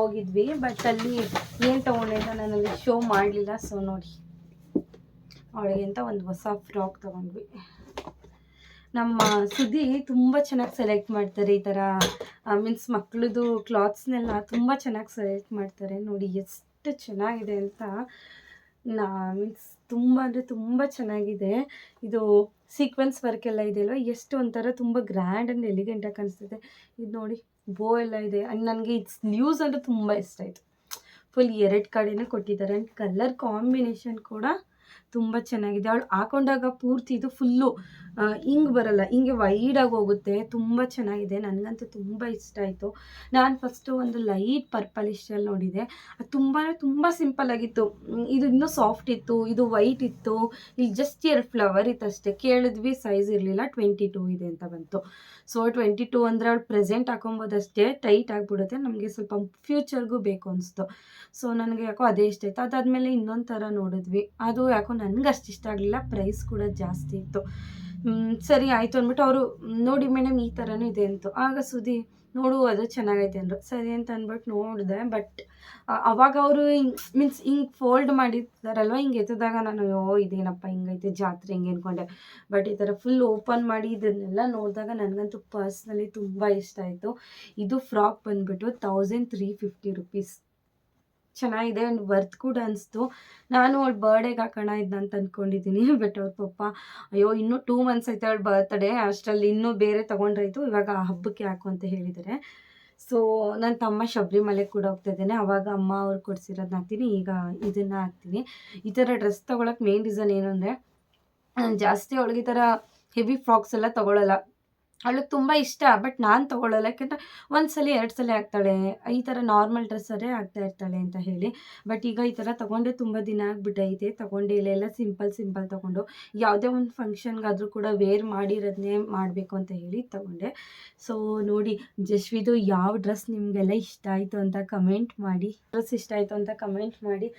S1: ಹೋಗಿದ್ವಿ. ಬಟ್ ಅಲ್ಲಿ ಏನು ತೊಗೊಂಡೆ ಅಂತ ನನಗೆ ಶೋ ಮಾಡಲಿಲ್ಲ. ಸೊ ನೋಡಿ, ಅವಳಿಗೆ ಅಂತ ಒಂದು ಹೊಸ ಫ್ರಾಕ್ ತೊಗೊಂಡ್ವಿ. ನಮ್ಮ ಸುದ್ದಿ ತುಂಬ ಚೆನ್ನಾಗಿ ಸೆಲೆಕ್ಟ್ ಮಾಡ್ತಾರೆ ಈ ಥರ ಮೀನ್ಸ್ ಮಕ್ಳದ್ದು ಕ್ಲಾತ್ಸ್ನೆಲ್ಲ ತುಂಬ ಚೆನ್ನಾಗಿ ಸೆಲೆಕ್ಟ್ ಮಾಡ್ತಾರೆ. ನೋಡಿ ಎಷ್ಟು ಚೆನ್ನಾಗಿದೆ ಅಂತ ನಾ ಮೀನ್ಸ್ ತುಂಬ ಅಂದರೆ ತುಂಬ ಚೆನ್ನಾಗಿದೆ. ಇದು ಸೀಕ್ವೆನ್ಸ್ ವರ್ಕ್ ಎಲ್ಲ ಇದೆ ಅಲ್ವ? ಎಷ್ಟು ಒಂಥರ ತುಂಬ ಗ್ರ್ಯಾಂಡ್ ಆ್ಯಂಡ್ ಎಲಿಗೆಂಟಾಗಿ ಕಾಣಿಸ್ತಿದೆ. ಇದು ನೋಡಿ ಬೋ ಎಲ್ಲ ಇದೆ. ಆ್ಯಂಡ್ ನನಗೆ ಇಟ್ಸ್ ನ್ಯೂಸ್ ಅಂದರೆ ತುಂಬ ಇಷ್ಟ ಆಯಿತು. ಫುಲ್ ಎರಡು ಕಡೆನೇ ಕೊಟ್ಟಿದ್ದಾರೆ. ಆ್ಯಂಡ್ ಕಲರ್ ಕಾಂಬಿನೇಷನ್ ಕೂಡ ತುಂಬ ಚೆನ್ನಾಗಿದೆ. ಅವಳು ಹಾಕೊಂಡಾಗ ಪೂರ್ತಿ ಇದು ಫುಲ್ಲು ಹಿಂಗೆ ಬರಲ್ಲ. ಹಿಂಗೆ ವೈಡಾಗಿ ಹೋಗುತ್ತೆ. ತುಂಬ ಚೆನ್ನಾಗಿದೆ. ನನಗಂತೂ ತುಂಬ ಇಷ್ಟ ಆಯಿತು. ನಾನು ಫಸ್ಟು ಒಂದು ಲೈಟ್ ಪರ್ಪಲ್ ಇಷ್ಟಲ್ಲಿ ನೋಡಿದೆ. ಅದು ತುಂಬಾ, ತುಂಬ ಸಿಂಪಲ್ ಆಗಿತ್ತು. ಇದು ಇನ್ನೂ ಸಾಫ್ಟ್ ಇತ್ತು. ಇದು ವೈಟ್ ಇತ್ತು. ಇಲ್ಲಿ ಜಸ್ಟ್ ಎರಡು ಫ್ಲವರ್ ಇತ್ತು ಅಷ್ಟೇ. ಕೇಳಿದ್ವಿ ಸೈಜ್ ಇರಲಿಲ್ಲ. ಟ್ವೆಂಟಿ ಟೂ ಇದೆ ಅಂತ ಬಂತು. ಸೊ ಟ್ವೆಂಟಿ ಟೂ ಅಂದರೆ ಅವ್ಳು ಪ್ರೆಸೆಂಟ್ ಹಾಕೊಬೋದಷ್ಟೇ ಟೈಟ್ ಆಗಿಬಿಡುತ್ತೆ. ನಮಗೆ ಸ್ವಲ್ಪ ಫ್ಯೂಚರ್ಗೂ ಬೇಕು ಅನಿಸ್ತು. ಸೊ ನನಗೆ ಯಾಕೋ ಅದೇ ಇಷ್ಟ ಆಯಿತು. ಅದಾದಮೇಲೆ ಇನ್ನೊಂದು ಥರ ನೋಡಿದ್ವಿ. ಅದು ಯಾಕೋ ನನಗೆ ಅಷ್ಟು ಇಷ್ಟ ಆಗಲಿಲ್ಲ. ಪ್ರೈಸ್ ಕೂಡ ಜಾಸ್ತಿ ಇತ್ತು. ಸರಿ ಆಯಿತು ಅಂದ್ಬಿಟ್ಟು ಅವರು ನೋಡಿ ಮೇಡಮ್ ಈ ಥರನೂ ಇದೆ ಅಂತು. ಆಗ ಸುದಿ ನೋಡು ಅದು ಚೆನ್ನಾಗೈತೆ ಅಂದರು. ಸರಿ ಅಂತ ಅಂದ್ಬಿಟ್ಟು ನೋಡಿದೆ ಬಟ್ ಅವಾಗ ಅವರು ಮೀನ್ಸ್ ಹಿಂಗೆ ಫೋಲ್ಡ್ ಮಾಡಿದ್ದಾರಲ್ವ, ಹಿಂಗೆ ಎತ್ತಿದಾಗ ನಾನು ಯೋ ಇದೇನಪ್ಪ ಹಿಂಗೈತೆ, ಜಾತ್ರೆ ಹಿಂಗೆ ಅಂದ್ಕೊಂಡೆ ಬಟ್ ಈ ಥರ ಫುಲ್ ಓಪನ್ ಮಾಡಿ ಇದನ್ನೆಲ್ಲ ನೋಡಿದಾಗ ನನಗಂತೂ ಪರ್ಸ್ನಲಿ ತುಂಬ ಇಷ್ಟ ಆಯಿತು. ಇದು ಫ್ರಾಕ್ ಬಂದ್ಬಿಟ್ಟು ತೌಸಂಡ್ ತ್ರೀ ಫಿಫ್ಟಿ ರುಪೀಸ್ ಚೆನ್ನಾಗಿದೆ ಆ್ಯಂಡ್ ವರ್ತ್ ಕೂಡ ಅನಿಸ್ತು. ನಾನು ಅವಳು ಬರ್ಡೇಗೆ ಹಾಕೋಣ ಅಂತ ಅಂದ್ಕೊಂಡಿದ್ದೀನಿ ಬಟ್ [laughs] ಅವ್ರ ಪಪ್ಪ ಅಯ್ಯೋ, ಇನ್ನೂ ಟೂ ಮಂತ್ಸ್ ಐತೆ ಅವಳು ಬರ್ತಡೇ ಅಷ್ಟರಲ್ಲಿ ಇನ್ನೂ ಬೇರೆ ತೊಗೊಂಡ್ರಾಯ್ತು. ಇವಾಗ ಹಬ್ಬಕ್ಕೆ ಹಾಕು ಅಂತ ಹೇಳಿದ್ದಾರೆ ಸೊ ನನ್ನ ತಮ್ಮ ಶಬರಿಮಲೆಗೆ ಕೂಡ ಹೋಗ್ತಾ ಇದ್ದೇನೆ. ಅವಾಗ ಅಮ್ಮ ಅವ್ರು ಕೊಡಿಸಿರೋದನ್ನ ಹಾಕ್ತೀನಿ. ಈಗ ಇದನ್ನು ಹಾಕ್ತೀನಿ. ಈ ಥರ ಡ್ರೆಸ್ ತೊಗೊಳಕ್ಕೆ ಮೇನ್ ರೀಸನ್ ಏನು ಅಂದರೆ, ಜಾಸ್ತಿ ಅವಳಿಗೆ ಈ ಥರ ಹೆವಿ ಫ್ರಾಕ್ಸ್ ಎಲ್ಲ ತೊಗೊಳಲ್ಲ. ಅವಳಿಗೆ ತುಂಬ ಇಷ್ಟ, ಬಟ್ ನಾನು ತೊಗೊಳ್ಳಲ್ಲ ಯಾಕೆಂದರೆ ಒಂದು ಸಲ ಎರಡು ಸಲ ಆಗ್ತಾಳೆ. ಈ ಥರ ನಾರ್ಮಲ್ ಡ್ರೆಸ್ಸರೇ ಆಗ್ತಾ ಇರ್ತಾಳೆ ಅಂತ ಹೇಳಿ. ಬಟ್ ಈಗ ಈ ಥರ ತೊಗೊಂಡೆ ತುಂಬ ದಿನ ಆಗಿಬಿಟ್ಟೈತೆ. ತೊಗೊಂಡೆ ಇಲ್ಲೆಲ್ಲ ಸಿಂಪಲ್ ಸಿಂಪಲ್ ತೊಗೊಂಡು. ಯಾವುದೇ ಒಂದು ಫಂಕ್ಷನ್ಗಾದರೂ ಕೂಡ ವೇರ್ ಮಾಡಿರೋದನ್ನೇ ಮಾಡಬೇಕು ಅಂತ ಹೇಳಿ ತೊಗೊಂಡೆ. ಸೊ ನೋಡಿ, ಜಶ್ವಿದು ಯಾವ ಡ್ರೆಸ್ ನಿಮಗೆಲ್ಲ ಇಷ್ಟ ಆಯಿತು ಅಂತ ಕಮೆಂಟ್ ಮಾಡಿ. ಡ್ರೆಸ್ ಇಷ್ಟ ಆಯಿತು ಅಂತ ಕಮೆಂಟ್ ಮಾಡಿ.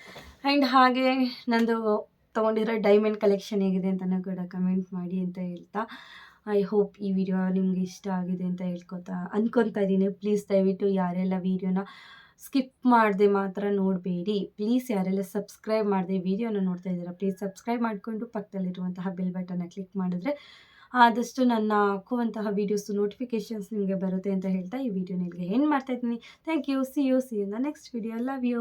S1: ಆ್ಯಂಡ್ ಹಾಗೆ ನಂದು ತೊಗೊಂಡಿರೋ ಡೈಮಂಡ್ ಕಲೆಕ್ಷನ್ ಹೇಗಿದೆ ಅಂತಲೂ ಕೂಡ ಕಮೆಂಟ್ ಮಾಡಿ ಅಂತ ಹೇಳ್ತಾ. ಐ ಹೋಪ್ ಈ ವಿಡಿಯೋ ನಿಮ್ಗೆ ಇಷ್ಟ ಆಗಿದೆ ಅಂತ ಹೇಳ್ಕೊತಾ ಅಂದ್ಕೊತಾ ಇದ್ದೀನಿ. ಪ್ಲೀಸ್ ದಯವಿಟ್ಟು ಯಾರೆಲ್ಲ ವೀಡಿಯೋನ ಸ್ಕಿಪ್ ಮಾಡದೆ ಮಾತ್ರ ನೋಡಬೇಡಿ. ಪ್ಲೀಸ್ ಯಾರೆಲ್ಲ ಸಬ್ಸ್ಕ್ರೈಬ್ ಮಾಡದೆ ವೀಡಿಯೋನ ನೋಡ್ತಾ ಇದ್ದೀರಾ ಪ್ಲೀಸ್ ಸಬ್ಸ್ಕ್ರೈಬ್ ಮಾಡಿಕೊಂಡು ಪಕ್ಕದಲ್ಲಿರುವಂತಹ ಬೆಲ್ ಬಟನ್ನ ಕ್ಲಿಕ್ ಮಾಡಿದ್ರೆ ಆದಷ್ಟು ನನ್ನ ಹಾಕುವಂತಹ ವೀಡಿಯೋಸ್ ನೋಟಿಫಿಕೇಷನ್ಸ್ ನಿಮಗೆ ಬರುತ್ತೆ ಅಂತ ಹೇಳ್ತಾ ಈ ವಿಡಿಯೋ ನಿಮಗೆ ಏನು ಮಾಡ್ತಾ ಇದ್ದೀನಿ. Thank you see you see in the next video love you